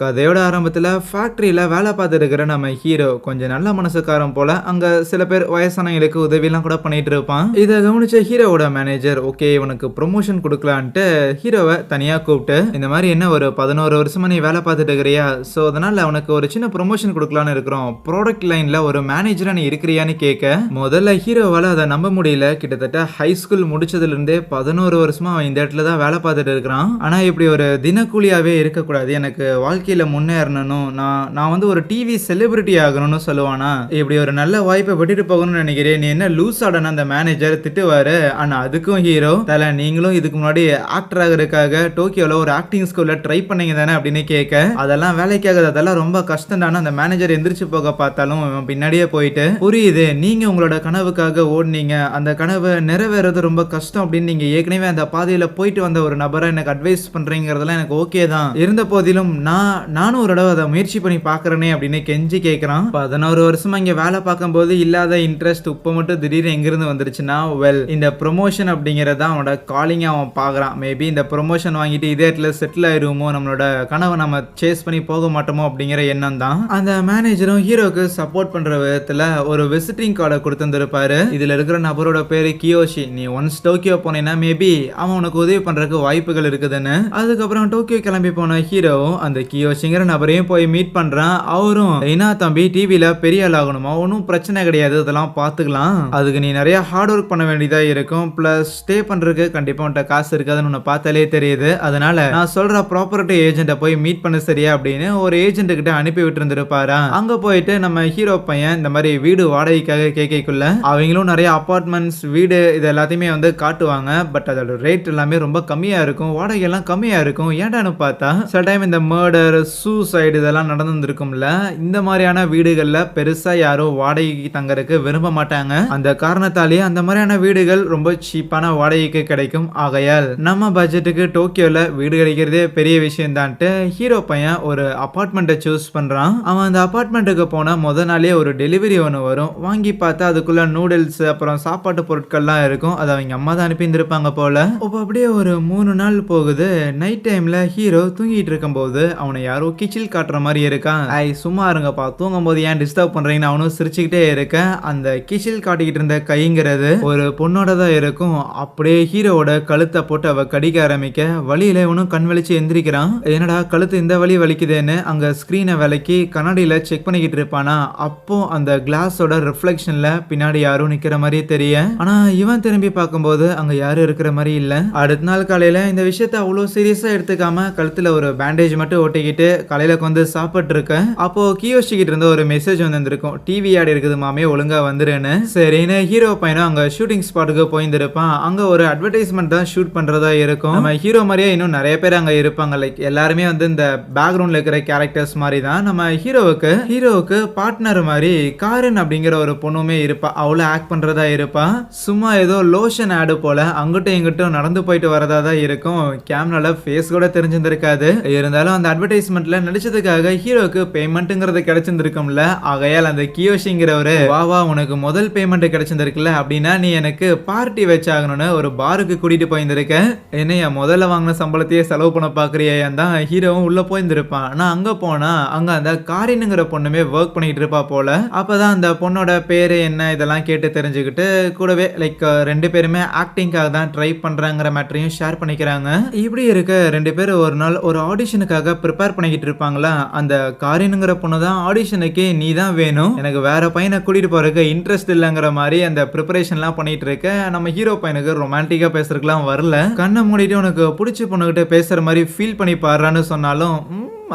கதையோட ஆரம்பத்தில் ஃபேக்ட்ரியில் வேலை பார்த்துட்டு இருக்கிற நம்ம ஹீரோ கொஞ்சம் நல்ல மனசுக்காரன் போல அங்கே சில பேர் வயசானவங்களுக்கு உதவியெல்லாம் கூட பண்ணிட்டு இருப்பான். இதை கவனிச்ச ஹீரோவோட மேனேஜர் ஓகே இவனுக்கு ப்ரொமோஷன் கொடுக்கலான்ட்டு ஹீரோவை தனியாக கூப்பிட்டு இந்த மாதிரி என்ன ஒரு பதினோரு வருஷமா நீ வேலை பார்த்துட்டு இருக்கிறியா ஸோ அதனால அவனுக்கு ஒரு சின்ன ப்ரொமோஷன் கொடுக்கலான்னு இருக்கிறோம். ப்ராடக்ட் லைனில் ஒரு மேனேஜராக நீ இருக்கிறியான்னு கேட்க முதல்ல ஹீரோவால் அதை நம்ப முடியல. கிட்டத்தட்ட ஹை ஸ்கூல் முடிச்சதுலேருந்தே பதினோரு வருஷமா அவன் இந்த இடத்துல தான் வேலை பார்த்துட்டு இருக்கிறான். ஆனால் இப்படி ஒரு தினக்கூலியாகவே இருக்கக்கூடாது. எனக்கு வாழ்க்கை வாழ்க்கையில் முன்னேறணும் நான் நான் வந்து ஒரு டிவி செலிபிரிட்டி ஆகணும்னு சொல்லுவானா? இப்படி ஒரு நல்ல வாய்ப்பை விட்டுட்டு போகணும்னு நினைக்கிறேன். நீ என்ன லூஸ் ஆடன அந்த மேனேஜர் திட்டுவாரு. ஆனால் அதுக்கும் ஹீரோ தலை நீங்களும் இதுக்கு முன்னாடி ஆக்டர் ஆகிறதுக்காக டோக்கியோவில் ஒரு ஆக்டிங் ஸ்கூலில் ட்ரை பண்ணீங்க தானே அப்படின்னு கேட்க அதெல்லாம் வேலைக்காக அதெல்லாம் ரொம்ப கஷ்டம் தானே அந்த மேனேஜர் எந்திரிச்சு போக பார்த்தாலும் பின்னாடியே போயிட்டு புரியுது நீங்கள் உங்களோட கனவுக்காக ஓடுனீங்க. அந்த கனவை நிறைவேறது ரொம்ப கஷ்டம் அப்படின்னு நீங்கள் ஏற்கனவே அந்த பாதையில் போயிட்டு வந்த ஒரு நபரை எனக்கு அட்வைஸ் பண்ணுறீங்கிறதுலாம் எனக்கு ஓகே தான். இருந்த போதிலும் நான் நானும் ஒரு தடவை அதை முயற்சி பண்ணி பார்க்குறேனே அப்படின்னு கெஞ்சி கேட்குறான் பதினோரு வருஷமா இங்கே வேலை பார்க்கும்போது இல்லாத இன்ட்ரெஸ்ட் இப்போ மட்டும் திடீர்னு எங்கிருந்து வந்துருச்சுன்னா வெல் இந்த ப்ரொமோஷன் அப்படிங்கறத அவனோட காலிங்கை அவன் பார்க்குறான். மேபி இந்த ப்ரொமோஷன் வாங்கிட்டு இதே இடத்துல செட்டில் ஆயிடுவோமோ நம்மளோட கனவை நம்ம சேஸ் பண்ணி போக மாட்டோமோ அப்படிங்கிற எண்ணம் தான். அந்த மேனேஜரும் ஹீரோக்கு சப்போர்ட் பண்ணுற விதத்தில் ஒரு விசிட்டிங் கார்டை கொடுத்துருந்துருப்பாரு. இதில் இருக்கிற நபரோட பேர் கியோஷி நீ ஒன்ஸ் டோக்கியோ போனேன்னா மேபி அவன் உனக்கு உதவி பண்ணுறதுக்கு வாய்ப்புகள் இருக்குதுன்னு. அதுக்கப்புறம் டோக்கியோ கிளம்பி போன ஹீரோவும் அந்த கியோ கியோஷிங்கிற நபரையும் போய் மீட் பண்றான். அவரும் என்ன தம்பி டிவியில் பெரிய ஆள் ஆகணுமா ஒன்றும் பிரச்சனை கிடையாது. இதெல்லாம் பார்த்துக்கலாம் அதுக்கு நீ நிறைய ஹார்ட் ஒர்க் பண்ண வேண்டியதா இருக்கும். பிளஸ் ஸ்டே பண்றதுக்கு கண்டிப்பா உன்ட்ட காசு இருக்காதுன்னு உன்னை பார்த்தாலே தெரியுது. அதனால நான் சொல்ற ப்ராப்பர்ட்டி ஏஜென்ட்டை போய் மீட் பண்ண சரியா? அப்படின்னு ஒரு ஏஜென்ட் கிட்ட அனுப்பி விட்டுருந்துருப்பாரு அங்கே அங்க போயிட்டு நம்ம ஹீரோ பையன் இந்த மாதிரி வீடு வாடகைக்காக கேட்கக்குள்ள அவங்களும் நிறைய அப்பார்ட்மெண்ட்ஸ் வீடு இது எல்லாத்தையுமே வந்து காட்டுவாங்க. பட் அதோட ரேட் எல்லாமே ரொம்ப கம்மியா இருக்கும். வாடகை எல்லாம் கம்மியா இருக்கும். ஏன்டான்னு பார்த்தா? சில டைம் இந்த மர்டர் சூசைடு இதெல்லாம் நடந்துருக்கும்ல இந்த மாதிரியான வீடுகளில் பெருசாக யாரும் வாடகைக்கு தங்கறதுக்கு விரும்ப மாட்டாங்க. அந்த காரணத்தாலேயே அந்த மாதிரியான வீடுகள் ரொம்ப சீப்பான வாடகைக்கு கிடைக்கும். ஆகையால் நம்ம பட்ஜெட்டுக்கு டோக்கியோவில் வீடு கிடைக்கிறதே பெரிய விஷயம்தான்ட்டு ஹீரோ பையன் ஒரு அப்பார்ட்மெண்ட்டை சூஸ் பண்ணுறான் அவன் அந்த அப்பார்ட்மெண்ட்டுக்கு போன முத நாளே ஒரு டெலிவரி ஒன்று வரும். வாங்கி பார்த்தா அதுக்குள்ள நூடுல்ஸ் அப்புறம் சாப்பாட்டு பொருட்கள்லாம் இருக்கும். அதை அவங்க அம்மா தான் அனுப்பியிருந்திருப்பாங்க போல். இப்போ அப்படியே ஒரு மூணு நாள் போகுது. நைட் டைமில் ஹீரோ தூங்கிட்டு இருக்கும்போது அவனை யாரோ கிச்சில் காட்டுற மாதிரி இருக்கான் ஐ சும்மா இருங்கப்பா. தூங்கும் போது ஏன் டிஸ்டர்ப் பண்றீங்கன்னு அவனும் சிரிச்சுக்கிட்டே இருக்கேன். அந்த கிச்சில் காட்டிக்கிட்டு இருந்த கைங்கிறது ஒரு பொண்ணோட தான் இருக்கும். அப்படியே ஹீரோவோட கழுத்தை போட்டு அவ கடிக்க ஆரம்பிக்க வழியில இவனும் கண் வலிச்சு எந்திரிக்கிறான். என்னடா கழுத்து இந்த வழி வலிக்குதுன்னு அங்க ஸ்கிரீனை விலக்கி கண்ணாடியில செக் பண்ணிக்கிட்டு இருப்பானா? அப்போ அந்த கிளாஸோட ரிஃப்ளெக்ஷன்ல பின்னாடி யாரும் நிக்கிற மாதிரியே தெரிய. ஆனா இவன் திரும்பி பார்க்கும்போது அங்க யாரும் இருக்கிற மாதிரி இல்ல. அடுத்த நாள் காலையில இந்த விஷயத்த அவ்வளோ சீரியஸா எடுத்துக்காம கழுத்துல ஒரு பேண்டேஜ் மட்டும் ஒட்டிக்கிட்டு காலையில வந்து சாப்பிட்டு அப்போது அப்போ கியோஷி கிட்ட இருந்து ஒரு மெசேஜ் வந்திருக்கும் டிவி ஆட் இருக்குது மாமே ஒழுங்கா வந்துருன்னு. சரின்னு ஹீரோ பையனும் அங்க ஷூட்டிங் ஸ்பாட்டுக்கு போயிருந்திருப்பான். அங்க ஒரு அட்வர்டைஸ்மெண்ட் தான் ஷூட் பண்றதா இருக்கும். நம்ம ஹீரோ மாதிரியே இன்னும் நிறைய பேர் அங்க இருப்பாங்க. லைக் எல்லாருமே வந்து இந்த பேக்ரவுண்ட்ல இருக்கிற கேரக்டர்ஸ் மாதிரி தான் நம்ம ஹீரோவுக்கு ஹீரோவுக்கு பார்ட்னர் மாதிரி காரன் அப்படிங்கிற ஒரு பொண்ணுமே இருப்பா. அவளும் ஆக்ட் பண்றதா இருப்பா. சும்மா ஏதோ லோஷன் ஆடு போல அங்கிட்டும் இங்கிட்டும் நடந்து போயிட்டு வரதா தான் இருக்கும். கேமரால ஃபேஸ் கூட தெரிஞ்சிருந்திருக்காது. இருந்தாலும் அந்த அட்வர்டைஸ்மெண்ட்ல நடிச்சதுக்காக ஹீரோக்கு பேமெண்ட்டுங்கிறது கிடைச்சிருந்திருக்கும்ல. ஆகையால் அந்த கியோஷிங்கிறவரு வா வா உனக்கு முதல் பேமெண்ட் கிடைச்சிருந்திருக்குல்ல அப்படின்னா நீ எனக்கு பார்ட்டி வச்சாகணும்னு ஒரு பாருக்கு கூட்டிட்டு போயிருந்திருக்க. என்னையா முதல்ல வாங்கின சம்பளத்தையே செலவு பண்ண பாக்குறியா தான் ஹீரோவும் உள்ள போயிருந்திருப்பான். ஆனா அங்க போனா அங்க அந்த காரினுங்கிற பொண்ணுமே ஒர்க் பண்ணிட்டு இருப்பா போல. அப்பதான் அந்த பொண்ணோட பேரு என்ன இதெல்லாம் கேட்டு தெரிஞ்சுக்கிட்டு கூடவே லைக் ரெண்டு பேருமே ஆக்டிங்காக தான் ட்ரை பண்றாங்கிற மேட்டரையும் ஷேர் பண்ணிக்கிறாங்க. இப்படி இருக்க ரெண்டு பேரும் ஒரு நாள் ஒரு ஆடிஷனுக்காக ப்ரிப்பேர் பண்ணிக்கிட்டு இருப்பாங்களா? அந்த காரினுங்கிற பொண்ணு தான் ஆடிஷனுக்கு நீ தான் வேணும். எனக்கு வேற பையனை கூட்டிட்டு போறதுக்கு இன்ட்ரெஸ்ட் இல்லைங்கிற மாதிரி அந்த ப்ரிப்பரேஷன்லாம் பண்ணிட்டு இருக்க. நம்ம ஹீரோ பையனுக்கு ரொமான்டிக்கா பேசுறதுக்குலாம் வரல. கண்ணை மூடிட்டு உனக்கு பிடிச்ச பொண்ணுகிட்ட பேசுற மாதிரி ஃபீல் பண்ணி பாடுறான்னு சொன்னாலும்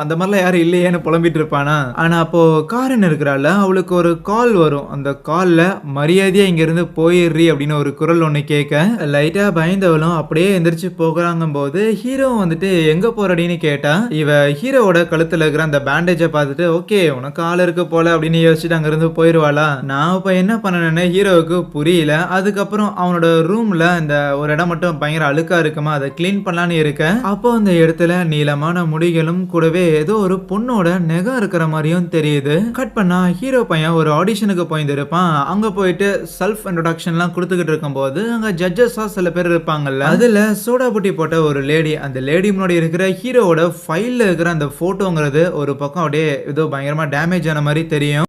அந்த மாதிரிலாம் யாரும் இல்லையேன்னு புலம்பிட்டு இருப்பானா ஆனால் அப்போது காரன் இருக்கிறாள் அவளுக்கு ஒரு கால் வரும். அந்த காலில் மரியாதையாக இங்கேருந்து போயிடுறி அப்படின்னு ஒரு குரல் ஒன்று கேட்க லைட்டாக பயந்தவளும் அப்படியே எந்திரிச்சு போகிறாங்க போது ஹீரோ வந்துட்டு எங்கே போகிறடின்னு கேட்டா இவ ஹீரோவோட கழுத்தில் இருக்கிற அந்த பேண்டேஜை பார்த்துட்டு ஓகே உனக்கு ஆள் இருக்க போல அப்படின்னு யோசிச்சுட்டு அங்கேருந்து போயிடுவாளா நான் இப்போ என்ன பண்ணனேன்னு ஹீரோவுக்கு புரியல. அதுக்கப்புறம் அவனோட ரூமில் இந்த ஒரு இடம் மட்டும் பயங்கர அழுக்காக இருக்குமா அதை க்ளீன் பண்ணலான்னு இருக்க. அப்போ அந்த இடத்துல நீளமான முடிகளும் கூடவே அப்படியே ஏதோ ஒரு பொண்ணோட நெகம் இருக்கிற மாதிரியும் தெரியுது. கட் பண்ணா ஹீரோ பையன் ஒரு ஆடிஷனுக்கு போயிருந்திருப்பான். அங்க போயிட்டு செல்ஃப் இன்ட்ரடக்ஷன்லாம் கொடுத்துக்கிட்டு இருக்கும்போது அங்க ஜட்ஜஸா சில பேர் இருப்பாங்கல்ல. அதுல சோடா புட்டி போட்ட ஒரு லேடி அந்த லேடி முன்னாடி இருக்கிற ஹீரோவோட ஃபைல்ல இருக்கிற அந்த போட்டோங்கிறது ஒரு பக்கம் அப்படியே ஏதோ பயங்கரமா டேமேஜ் ஆன மாதிரி தெரியும்.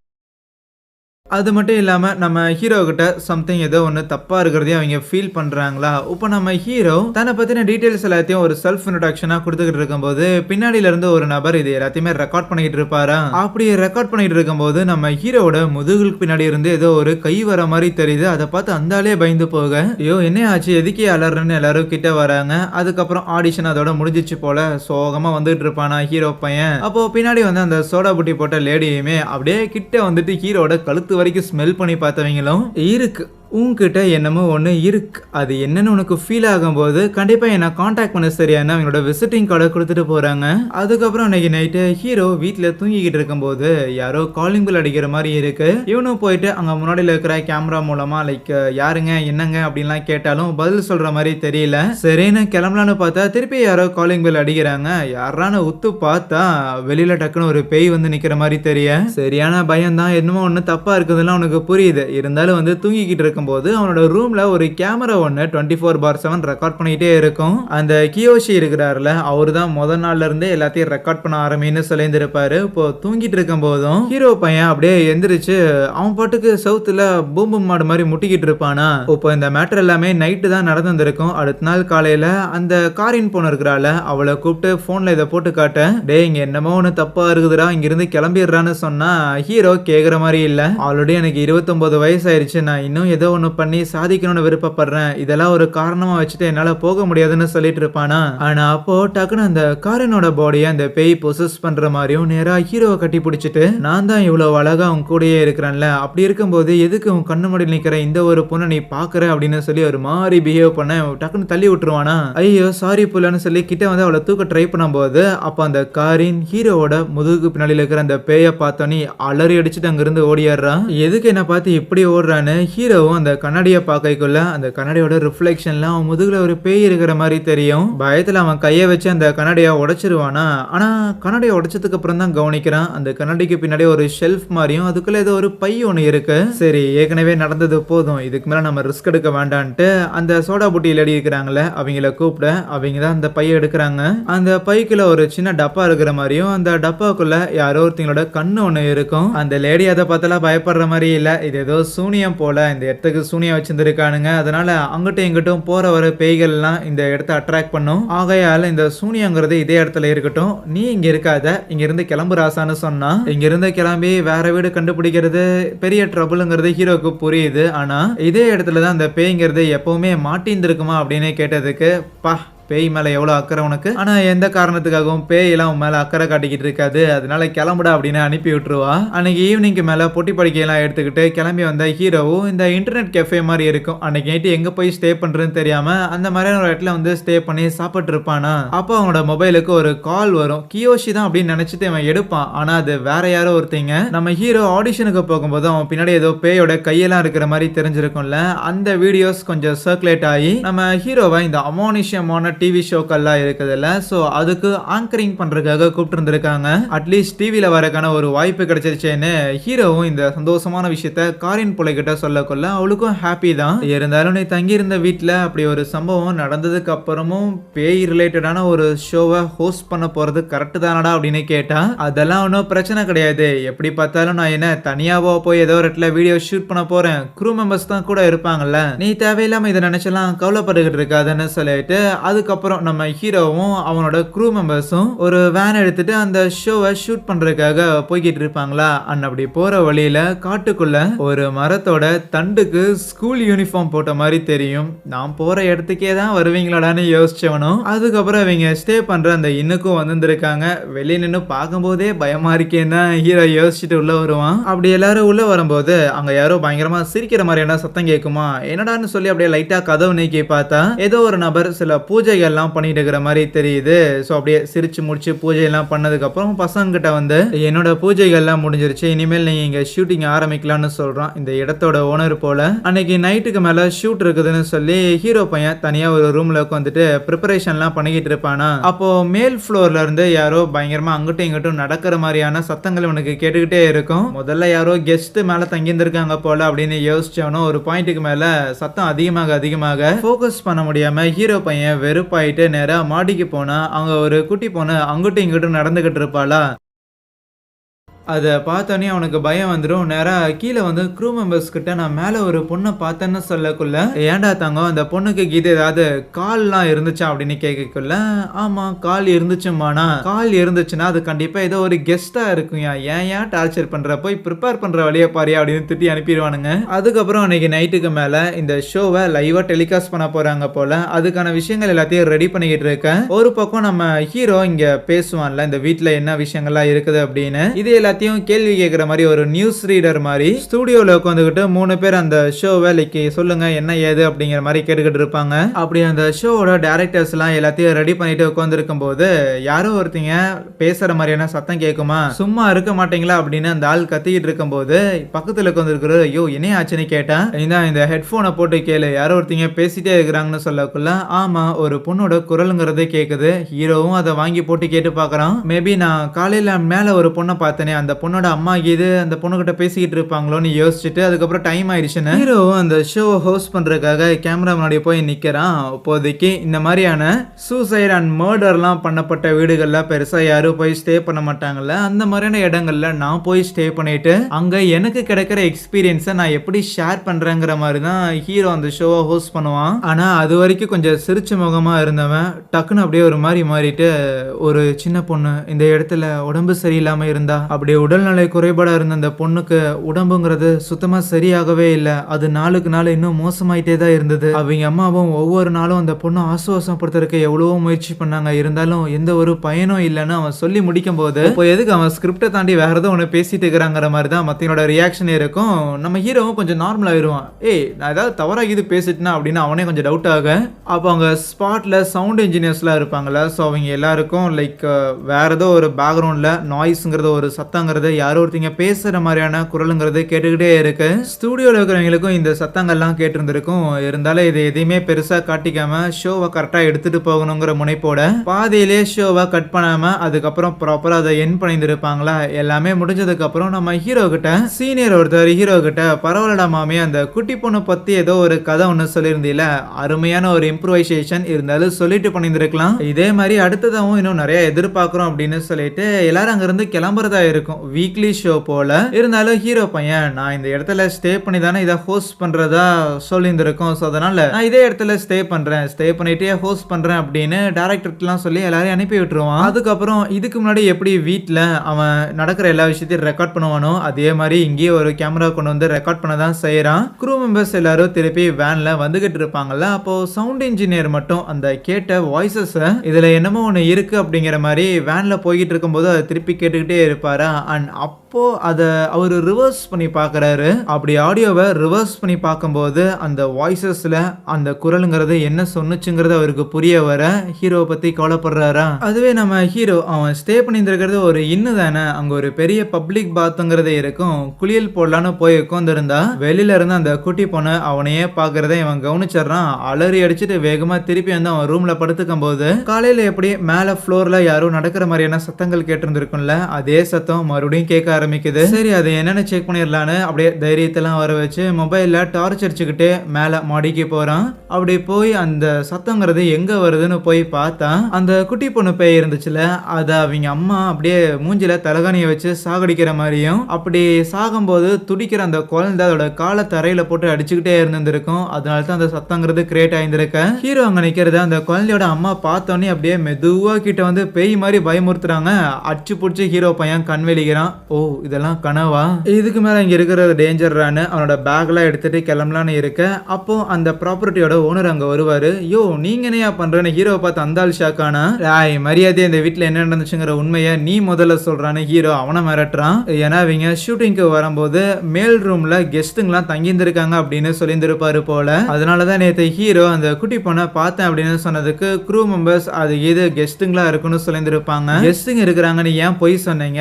அது மட்டும் இல்லாமல் நம்ம ஹீரோக்கிட்ட சம்திங் ஏதோ ஒன்று தப்பாக இருக்கிறதையும் அவங்க ஃபீல் பண்ணுறாங்களா இப்போ நம்ம ஹீரோ தன்னை பற்றின டீட்டெயில்ஸ் எல்லாத்தையும் ஒரு செல்ஃப் இன்ட்ரடக்ஷனாக கொடுத்துக்கிட்டு இருக்கும்போது பின்னாடியில இருந்து ஒரு நபர் இது எல்லாத்தையுமே ரெக்கார்ட் பண்ணிக்கிட்டு இருப்பாரா? அப்படி ரெக்கார்ட் பண்ணிட்டு இருக்கும்போது நம்ம ஹீரோவோட முதுகுக்கு பின்னாடி இருந்து ஏதோ ஒரு கை வர மாதிரி தெரியுது. அதை பார்த்து அந்தாலே பயந்து போக ஐயோ என்ன ஆச்சு? எதுக்கே அலறன்னு எல்லாரும் கிட்ட வராங்க? அதுக்கப்புறம் ஆடிஷன் அதோட முடிஞ்சிச்சு போல சோகமாக வந்துட்டு இருப்பானா ஹீரோ பையன்? அப்போ பின்னாடி வந்து அந்த சோடா புட்டி போட்ட லேடியுமே அப்படியே கிட்ட வந்துட்டு ஹீரோட கழுத்து வரைக்கும் ஸ்மெல் பண்ணி பார்த்தவங்களும் இருக்கு. உங்ககிட்ட என்னமோ ஒன்று இருக்கு. அது என்னன்னு உனக்கு ஃபீல் ஆகும்போது கண்டிப்பாக என்னை காண்டாக்ட் பண்ண சரியான அவங்களோட விசிட்டிங் கார்டை கொடுத்துட்டு போகிறாங்க அதுக்கப்புறம் அன்னைக்கு நைட்டு ஹீரோ வீட்டில் தூங்கிக்கிட்டு இருக்கும்போது யாரோ காலிங் பில் அடிக்கிற மாதிரி இருக்கு. இவனும் போயிட்டு அங்கே முன்னாடியில் இருக்கிற கேமரா மூலமாக லைக் யாருங்க என்னங்க அப்படின்லாம் கேட்டாலும் பதில் சொல்கிற மாதிரி தெரியல. சரின்னு கிளம்பலான்னு பார்த்தா திருப்பி யாரோ காலிங் பில் அடிக்கிறாங்க. யாரான உத்து பார்த்தா வெளியில் டக்குன்னு ஒரு பேய் வந்து நிற்கிற மாதிரி தெரிய. சரியான பயம் தான் என்னமோ ஒன்று தப்பாக இருக்குதுலாம் உனக்கு புரியுது. இருந்தாலும் வந்து தூங்கிக்கிட்டு இருக்கும்போது அவனோட ரூமில் ஒரு கேமரா ஒன்று twenty four by seven record பண்ணிக்கிட்டே இருக்கும். அந்த கியோஷி இருக்கிறாருல அவர் தான் முத நாள்ல இருந்தே எல்லாத்தையும் ரெக்கார்ட் பண்ண ஆரம்பின்னு சொல்லியிருந்திருப்பாரு. இப்போ தூங்கிட்டு இருக்கும் போதும் ஹீரோ பையன் அப்படியே எந்திரிச்சு அவன் பாட்டுக்கு சவுத்தில் பூம்பு மாடு மாதிரி முட்டிக்கிட்டு இருப்பானா? இப்போ இந்த மேட்டர் எல்லாமே நைட்டு தான் நடந்திருக்கும் அடுத்த நாள் காலையில் அந்த காரின் பொண்ணு இருக்கிறாள் அவளை கூப்பிட்டு ஃபோனில் இதை போட்டு காட்ட டேய் இங்கே என்னமோ ஒன்று தப்பாக இருக்குதுடா இங்கிருந்து கிளம்பிடுறான்னு சொன்னால் ஹீரோ கேட்குற மாதிரி இல்லை. ஆல்ரெடி எனக்கு இருபத்தொம்போது வயசாயிருச்சு. நான் இன்னும் ஏதோ ஒன்று பண்ணி சாதிக்கணும்னு விருப்பப்படுறேன். இதெல்லாம் ஒரு காரணமாக வச்சுட்டு என்னால் போக முடியாதுன்னு சொல்லிட்டு இருப்பானா? ஆனால் அப்போ டக்குன்னு அந்த காரனோட பாடியை அந்த பேய் பொசஸ் பண்ணுற மாதிரியும் நேராக ஹீரோவை கட்டி பிடிச்சிட்டு நான் தான் இவ்வளோ அழகாக உன் கூடயே இருக்கிறேன்ல அப்படி இருக்கும்போது எதுக்கு உன் கண்ணு முடியில் நிற்கிற இந்த ஒரு பொண்ணை நீ பார்க்குற? அப்படின்னு சொல்லி ஒரு மாதிரி பிஹேவ் பண்ண டக்குன்னு தள்ளி விட்டுருவானா? ஐயோ சாரி புள்ளன்னு சொல்லி கிட்ட வந்து அவளை தூக்க ட்ரை பண்ணும்போது அப்போ அந்த காரின் ஹீரோவோட முதுகு பின்னாடியில் இருக்கிற அந்த பேயை பார்த்தோன்னே அலறி அடிச்சுட்டு அங்கிருந்து ஓடியாடுறான். எதுக்கு என்னை பார்த்து இப்படி ஓடுறான்னு ஹீரோவும் அந்த கண்ணாடியை பார்க்கக்குள்ள அந்த கண்ணாடியோட ரிஃப்ளெக்ஷன்ல அவன் முதுகுல ஒரு பேய் இருக்கிற மாதிரி தெரியும். பயத்துல அவன் கையை வச்சு அந்த கண்ணாடியை உடைச்சிருவானா? ஆனா கண்ணாடியை உடைச்சதுக்கு அப்புறம் தான் கவனிக்கிறான். அந்த கண்ணாடிக்கு பின்னாடி ஒரு ஷெல்ஃப் மாதிரியும் அதுக்குள்ள ஏதோ ஒரு பை ஒன்று இருக்கு. சரி ஏற்கனவே நடந்தது போதும். இதுக்கு மேல நம்ம ரிஸ்க் எடுக்க வேண்டான்ட்டு அந்த சோடா புட்டி லேடி இருக்கிறாங்களே அவங்கள கூப்பிட அவங்க தான் அந்த பையை எடுக்கிறாங்க. அந்த பைக்குள்ள ஒரு சின்ன டப்பா இருக்கிற மாதிரியும் அந்த டப்பாக்குள்ள யாரோ ஒருத்தங்களோட கண்ணு ஒன்று இருக்கும். அந்த லேடி அதை பார்த்தாலாம் பயப்படுற மாதிரி இல்லை. இது ஏதோ சூனியம் போல இந்த இடத்துக்கு சூனியா வச்சுருந்துருக்கானுங்க. அதனால அங்கிட்டும் இங்கிட்டும் போற வர பேய்கள்லாம் இந்த இடத்த அட்ராக்ட் பண்ணும். ஆகையால இந்த சூனியங்கிறது இதே இடத்துல இருக்கட்டும். நீ இங்க இருக்காத. இங்க இருந்து கிளம்பு ராசான்னு சொன்னா இங்க இருந்து கிளம்பி வேற வீடு கண்டுபிடிக்கிறது பெரிய ட்ரபுளுங்கிறது ஹீரோக்கு புரியுது. ஆனா இதே இடத்துல தான் அந்த பேய்ங்கிறது எப்பவுமே மாட்டிந்திருக்குமா அப்படின்னு கேட்டதுக்கு பா பேய் மேலே எவ்வளோ அக்கறை உனக்கு? ஆனால் எந்த காரணத்துக்காகவும் பேயெல்லாம் உன் மேலே அக்கறை காட்டிக்கிட்டு இருக்காது. அதனால கிளம்புடா அப்படின்னு அனுப்பி விட்டுருவா. அன்னைக்கு ஈவினிங்க்கு மேலே பொட்டி படிக்கையெல்லாம் எடுத்துக்கிட்டு கிளம்பி வந்த ஹீரோவும் இந்த இன்டர்நெட் கெஃபே மாதிரி இருக்கும். அன்னைக்கு நைட்டு எங்கே போய் ஸ்டே பண்ணுறதுன்னு தெரியாமல் அந்த மாதிரியான ஒரு இடத்துல வந்து ஸ்டே பண்ணி சாப்பிட்டு இருப்பானா? அப்போ அவனோட மொபைலுக்கு ஒரு கால் வரும். கியோஷி தான் அப்படின்னு நினச்சிட்டு அவன் எடுப்பான். ஆனால் அது வேற யாரோ ஒருத்தங்க. நம்ம ஹீரோ ஆடிஷனுக்கு போகும்போது அவன் பின்னாடி ஏதோ பேயோட கையெல்லாம் இருக்கிற மாதிரி தெரிஞ்சிருக்கும்ல. அந்த வீடியோஸ் கொஞ்சம் சர்க்குலேட் ஆகி நம்ம ஹீரோவை இந்த அமோனிஷியமான டிவி ஷோக்கெல்லாம் இருக்குதுல்ல. ஸோ அதுக்கு ஆங்கரிங் பண்ணுறதுக்காக கூப்பிட்டுருந்துருக்காங்க அட்லீஸ்ட் டிவியில் வரக்கான ஒரு வாய்ப்பு கிடைச்சிருச்சேன்னு ஹீரோவும் இந்த சந்தோஷமான விஷயத்த காரின் பிள்ளைகிட்ட கிட்ட சொல்லக்கொள்ள அவளுக்கும் ஹாப்பி தான். இருந்தாலும் நீ தங்கியிருந்த வீட்டில் அப்படி ஒரு சம்பவம் நடந்ததுக்கு அப்புறமும் பேய் ரிலேட்டடான ஒரு ஷோவை ஹோஸ்ட் பண்ண போகிறது கரெக்டு தானடா அப்படின்னு கேட்டா அதெல்லாம் ஒன்றும் பிரச்சனை கிடையாது. எப்படி பார்த்தாலும் நான் என்ன தனியாவோ போய் ஏதோ ஒரு இடத்துல வீடியோ ஷூட் பண்ண போகிறேன் க்ரூ மெம்பர்ஸ் தான் கூட இருப்பாங்கல்ல. நீ தேவையில்லாமல் இதை நினச்சலாம் கவலைப்பட்டுக்கிட்டு இருக்காதுன்னு சொல்லிட்டு அதுக்கப்புறம் நம்ம ஹீரோவும் அவனோட க்ரூ மெம்பர்ஸும் ஒரு வேன் எடுத்துட்டு அந்த ஷோவை ஷூட் பண்ணுறதுக்காக போய்கிட்டு இருப்பாங்களா? அண்ட் அப்படி போகிற வழியில் காட்டுக்குள்ள ஒரு மரத்தோட தண்டுக்கு ஸ்கூல் யூனிஃபார்ம் போட்ட மாதிரி தெரியும். நான் போகிற இடத்துக்கே தான் வருவீங்களாடான்னு யோசிச்சவனும் அதுக்கப்புறம் அவங்க ஸ்டே பண்ணுற அந்த இன்னுக்கும் வந்திருந்திருக்காங்க. வெளியே நின்று பார்க்கும்போதே பயமாக இருக்கேன்னு ஹீரோ யோசிச்சுட்டு உள்ளே வருவான். அப்படி எல்லாரும் உள்ளே வரும்போது அங்கே யாரோ பயங்கரமாக சிரிக்கிற மாதிரியான சத்தம் கேட்குமா? என்னடான்னு சொல்லி அப்படியே லைட்டாக கதவு நீக்கி பார்த்தா ஏதோ ஒரு நபர் சில பூஜை பூஜைகள்லாம் பண்ணிட்டு இருக்கிற மாதிரி தெரியுது. ஸோ அப்படியே சிரிச்சு முடிச்சு பூஜையெல்லாம் பண்ணதுக்கப்புறம் பசங்ககிட்ட வந்து என்னோட பூஜைகள்லாம் முடிஞ்சிருச்சு. இனிமேல் நீங்கள் இங்கே ஷூட்டிங் ஆரம்பிக்கலாம்னு சொல்கிறான் இந்த இடத்தோட ஓனர் போல். அன்னைக்கு நைட்டுக்கு மேலே ஷூட் இருக்குதுன்னு சொல்லி ஹீரோ பையன் தனியாக ஒரு ரூமில் உட்காந்துட்டு ப்ரிப்பரேஷன்லாம் பண்ணிக்கிட்டு இருப்பானா? அப்போ மேல் ஃப்ளோர்ல இருந்து யாரோ பயங்கரமாக அங்கிட்டும் இங்கிட்டும் நடக்கிற மாதிரியான சத்தங்கள் உனக்கு கேட்டுக்கிட்டே இருக்கும். முதல்ல யாரோ கெஸ்ட்டு மேலே தங்கியிருந்திருக்காங்க போல் அப்படின்னு யோசிச்சவனும் ஒரு பாயிண்ட்டுக்கு மேலே சத்தம் அதிகமாக அதிகமாக ஃபோக்கஸ் பண்ண முடியாமல் ஹீரோ பையன் வெறும் வெறுப்பாயிட்டு நேரா மாடிக்கு போனால் அங்க ஒரு குட்டி பொண்ணு அங்கிட்டும் இங்கிட்டும் நடந்துகிட்டு இருப்பாளா? அதை பார்த்தோன்னே அவனுக்கு பயம் வந்துடும் நேராக கீழே வந்து க்ரூ மெம்பர்ஸ் கிட்ட நான் மேலே ஒரு பொண்ணை பார்த்தேன்னு சொல்லக்குள்ள ஏன்டா தாங்க அந்த பொண்ணுக்கு இது ஏதாவது கால்லாம் இருந்துச்சா? அப்படின்னு கேட்கக்குள்ள ஆமாம் கால் இருந்துச்சுமாண்ணா கால் இருந்துச்சுன்னா அது கண்டிப்பாக ஏதோ ஒரு கெஸ்ட்டாக இருக்கும்யா ஏன் ஏன் டார்ச்சர் பண்ணுற போய் ப்ரிப்பேர் பண்ணுற வழியை பாரியா? அப்படின்னு திட்டி அனுப்பிடுவானுங்க. அதுக்கப்புறம் அன்னைக்கு நைட்டுக்கு மேலே இந்த ஷோவை லைவாக டெலிகாஸ்ட் பண்ண போகிறாங்க போல். அதுக்கான விஷயங்கள் எல்லாத்தையும் ரெடி பண்ணிக்கிட்டு இருக்கேன். ஒரு பக்கம் நம்ம ஹீரோ இங்கே பேசுவான்ல இந்த வீட்டில் என்ன விஷயங்கள்லாம் இருக்குது அப்படின்னு. இது எல்லாத்தையும் கேள்வி கேட்குற மாதிரி ஒரு நியூஸ் ரீடர் மாதிரி ஸ்டூடியோவில் உட்காந்துக்கிட்டு மூணு பேர் அந்த ஷோ வேலைக்கு சொல்லுங்க என்ன ஏது அப்படிங்கிற மாதிரி கேட்டுக்கிட்டு இருப்பாங்க. அப்படி அந்த ஷோவோட டேரக்டர்ஸ்லாம் எல்லாத்தையும் ரெடி பண்ணிட்டு உட்காந்துருக்கும் போது யாரோ ஒருத்தங்க பேசுற மாதிரியான சத்தம் கேட்குமா சும்மா இருக்க மாட்டீங்களா அப்படின்னு அந்த ஆள் கத்திக்கிட்டு இருக்கும்போது பக்கத்தில் உட்காந்துருக்குற ஐயோ என்ன ஆச்சுன்னு கேட்டேன். இதான் இந்த ஹெட்ஃபோனை போட்டு கேளு யாரோ ஒருத்தங்க பேசிட்டே இருக்கிறாங்கன்னு சொல்லக்குள்ள ஆமா ஒரு பொண்ணோட குரலுங்கிறதே கேட்குது ஹீரோவும் அதை வாங்கி போட்டு கேட்டு பார்க்குறான் மேபி நான் காலையில மேல ஒரு பொண்ணை பார்த்தேனே அந்த அந்த பொண்ணோட அம்மா இது அந்த பொண்ணுகிட்ட பேசிக்கிட்டு இருப்பாங்களோன்னு யோசிச்சுட்டு அதுக்கப்புறம் டைம் ஆயிடுச்சுன்னு ஹீரோவும் அந்த ஷோவை ஹோஸ்ட் பண்ணுறதுக்காக கேமரா முன்னாடி போய் நிற்கிறான் இப்போதைக்கு இந்த மாதிரியான சூசைட் அண்ட் மர்டர்லாம் பண்ணப்பட்ட வீடுகளில் பெருசாக யாரும் போய் ஸ்டே பண்ண மாட்டாங்கல்ல. அந்த மாதிரியான இடங்கள்ல நான் போய் ஸ்டே பண்ணிட்டு அங்கே எனக்கு கிடைக்கிற எக்ஸ்பீரியன்ஸை நான் எப்படி ஷேர் பண்ணுறேங்கிற மாதிரி தான் ஹீரோ அந்த ஷோவை ஹோஸ்ட் பண்ணுவான். ஆனால் அது வரைக்கும் கொஞ்சம் சிரிச்ச முகமாக இருந்தவன் டக்குன்னு அப்படியே ஒரு மாதிரி மாறிட்டு ஒரு சின்ன பொண்ணு இந்த இடத்துல உடம்பு சரியில்லாமல் இருந்தா அப்படி உடல்நிலை குறைபாடாக இருந்த அந்த பொண்ணுக்கு உடம்புங்கிறது சுத்தமாக சரியாகவே இல்லை. அது நாளுக்கு நாள் இன்னும் மோசமாயிட்டே தான் இருந்தது. அவங்க அம்மாவும் ஒவ்வொரு நாளும் அந்த பொண்ணை ஆசுவாசப்படுத்துறதுக்கு எவ்வளவோ முயற்சி பண்ணாங்க. இருந்தாலும் எந்த ஒரு பயனும் இல்லைன்னு அவன் சொல்லி முடிக்கும் போது இப்போ எதுக்கு அவன் ஸ்கிரிப்டை தாண்டி வேற ஏதோ ஒன்று பேசிட்டு இருக்கிறாங்கிற மாதிரி தான் மற்றவனோட ரியாக்ஷன் இருக்கும். நம்ம ஹீரோவும் கொஞ்சம் நார்மல் ஆயிடுவான். ஏய் நான் ஏதாவது தவறாக இது பேசிட்டேனா? அப்படின்னு அவனே கொஞ்சம் டவுட் ஆக அப்போ அவங்க ஸ்பாட்ல சவுண்ட் இன்ஜினியர்ஸ்லாம் இருப்பாங்கல்ல. ஸோ அவங்க எல்லாருக்கும் லைக் வேற ஏதோ ஒரு பேக்ரவுண்டில் நாய்ஸுங்கிறது ஒரு சத்தம் சத்தங்கிறது யாரோ ஒருத்தங்க பேசுகிற மாதிரியான குரலுங்கிறது கேட்டுக்கிட்டே இருக்கு. ஸ்டூடியோவில் இருக்கிறவங்களுக்கும் இந்த சத்தங்கள்லாம் கேட்டிருந்திருக்கும். இருந்தாலும் இது எதையுமே பெருசாக காட்டிக்காம ஷோவை கரெக்டாக எடுத்துட்டு போகணுங்கிற முனைப்போட பாதியிலே ஷோவை கட் பண்ணாம அதுக்கப்புறம் ப்ராப்பராக அதை என் பண்ணியிருப்பாங்களா எல்லாமே முடிஞ்சதுக்கப்புறம் நம்ம ஹீரோ கிட்ட சீனியர் ஒருத்தர் ஹீரோ கிட்ட பரவாயில்லடா மாமி அந்த குட்டி பொண்ணை பற்றி ஏதோ ஒரு கதை ஒன்று சொல்லியிருந்தீல அருமையான ஒரு இம்ப்ரூவைசேஷன் இருந்தாலும் சொல்லிட்டு பண்ணியிருந்திருக்கலாம். இதே மாதிரி அடுத்ததாகவும் இன்னும் நிறைய எதிர்பார்க்குறோம் அப்படின்னு சொல்லிட்டு எல்லாரும் அங்கிருந்து கிளம்புறதா இருக்கும். வீக்லி ஷோ போல. இருந்தாலும் ஹீரோ பையன் நான் இந்த இடத்துல ஸ்டே பண்ணி தானே இதை ஹோஸ்ட் பண்றதா சொல்லியிருந்திருக்கோம். ஸோ அதனால நான் இதே இடத்துல ஸ்டே பண்றேன். ஸ்டே பண்ணிட்டே ஹோஸ்ட் பண்றேன் அப்படின்னு டேரக்டர்லாம் சொல்லி எல்லாரையும் அனுப்பி விட்டுருவான். அதுக்கப்புறம் இதுக்கு முன்னாடி எப்படி வீட்டில் அவன் நடக்கிற எல்லா விஷயத்தையும் ரெக்கார்ட் பண்ணுவானோ அதே மாதிரி இங்கேயே ஒரு கேமரா கொண்டு வந்து ரெக்கார்ட் பண்ண தான் செய்கிறான் க்ரூ மெம்பர்ஸ் எல்லாரும் திருப்பி வேன்ல வந்துகிட்டு இருப்பாங்கல்ல. அப்போ சவுண்ட் இன்ஜினியர் மட்டும் அந்த கேட்ட வாய்ஸஸை இதுல என்னமோ ஒன்று இருக்கு அப்படிங்கிற மாதிரி வேன்ல போய்கிட்டு இருக்கும்போது அதை திருப்பி கேட்டுக்கிட்டே இருப்பாரா? அண்ட் அப்போது அதை அவர் ரிவர்ஸ் பண்ணி பார்க்குறாரு. அப்படி ஆடியோவை ரிவர்ஸ் பண்ணி பார்க்கும்போது அந்த வாய்ஸஸில் அந்த குரலுங்கிறது என்ன சொன்னுச்சுங்கிறது அவருக்கு புரிய வர ஹீரோவை பற்றி கவலைப்படுறாரா? அதுவே நம்ம ஹீரோ அவன் ஸ்டே பண்ணியிருக்கிறது ஒரு இன்னு தானே. அங்கே ஒரு பெரிய பப்ளிக் பாத்துங்கிறதே இருக்கும். குளியல் போடலான்னு போய் உட்காந்துருந்தா வெளியில இருந்து அந்த குட்டி பொண்ணு அவனையே பாக்குறத இவன் கவனிச்சிடுறான். அலறி அடிச்சுட்டு வேகமாக திருப்பி வந்து அவன் ரூமில் படுத்துக்கும் போது காலையில் எப்படி மேலே ஃப்ளோரில் யாரும் நடக்கிற மாதிரியான சத்தங்கள் கேட்டிருந்துருக்கும்ல அதே சத்தம் மறுபடியும் கேட்க ஆரம்பிக்குது. சரி அது என்னன்னு செக் பண்ணிடலான்னு அப்படியே தைரியத்தெல்லாம் வர வச்சு மொபைல்ல டார்ச் அடிச்சுக்கிட்டு மேல மாடிக்கு போறான். அப்படி போய் அந்த சத்தங்கிறது எங்க வருதுன்னு போய் பார்த்தா அந்த குட்டி பொண்ணு பேய் இருந்துச்சுல அதை அவங்க அம்மா அப்படியே மூஞ்சில தலகாணியை வச்சு சாகடிக்கிற மாதிரியும் அப்படி சாகும்போது துடிக்கிற அந்த குழந்தை அதோட காலை தரையில போட்டு அடிச்சுக்கிட்டே இருந்திருக்கும். அதனால தான் அந்த சத்தங்கிறது கிரியேட் ஆயிருந்திருக்க. ஹீரோ அங்க நிக்கிறது அந்த குழந்தையோட அம்மா பார்த்தோன்னே அப்படியே மெதுவா கிட்ட வந்து பேய் மாதிரி பயமுறுத்துறாங்க. அச்சு பிடிச்சி ஹீரோ பையன் கண்வெளி அடிக்கிறான் ஓ இதெல்லாம் கனவா? இதுக்கு மேல இங்க இருக்கிற டேஞ்சர்ரான்னு அவனோட பேக்லாம் எடுத்துட்டு கிளம்பலான்னு இருக்க. அப்போ அந்த ப்ராப்பர்ட்டியோட ஓனர் அங்க வருவார். யோ நீங்க என்னையா பண்ணுறேன்னு ஹீரோவை பார்த்து அந்தாள் ஷாக்கானா ராய் மரியாதை இந்த வீட்டில் என்ன நடந்துச்சுங்கிற உண்மையை நீ முதல்ல சொல்றான்னு ஹீரோ அவனை மிரட்டுறான். ஏன்னா இவங்க ஷூட்டிங்க்கு வரும்போது மேல் ரூமில் கெஸ்ட்டுங்களாம் தங்கியிருந்திருக்காங்க அப்படின்னு சொல்லியிருந்திருப்பாரு போல. அதனாலதான் நேற்று ஹீரோ அந்த குட்டி பொண்ணை பார்த்தேன் அப்படின்னு சொன்னதுக்கு க்ரூ மெம்பர்ஸ் அது எது கெஸ்ட்டுங்களா இருக்குன்னு சொல்லியிருந்திருப்பாங்க. கெஸ்ட்டுங்க இருக்கிறாங்கன்னு ஏன் பொய் சொன்னீங்க?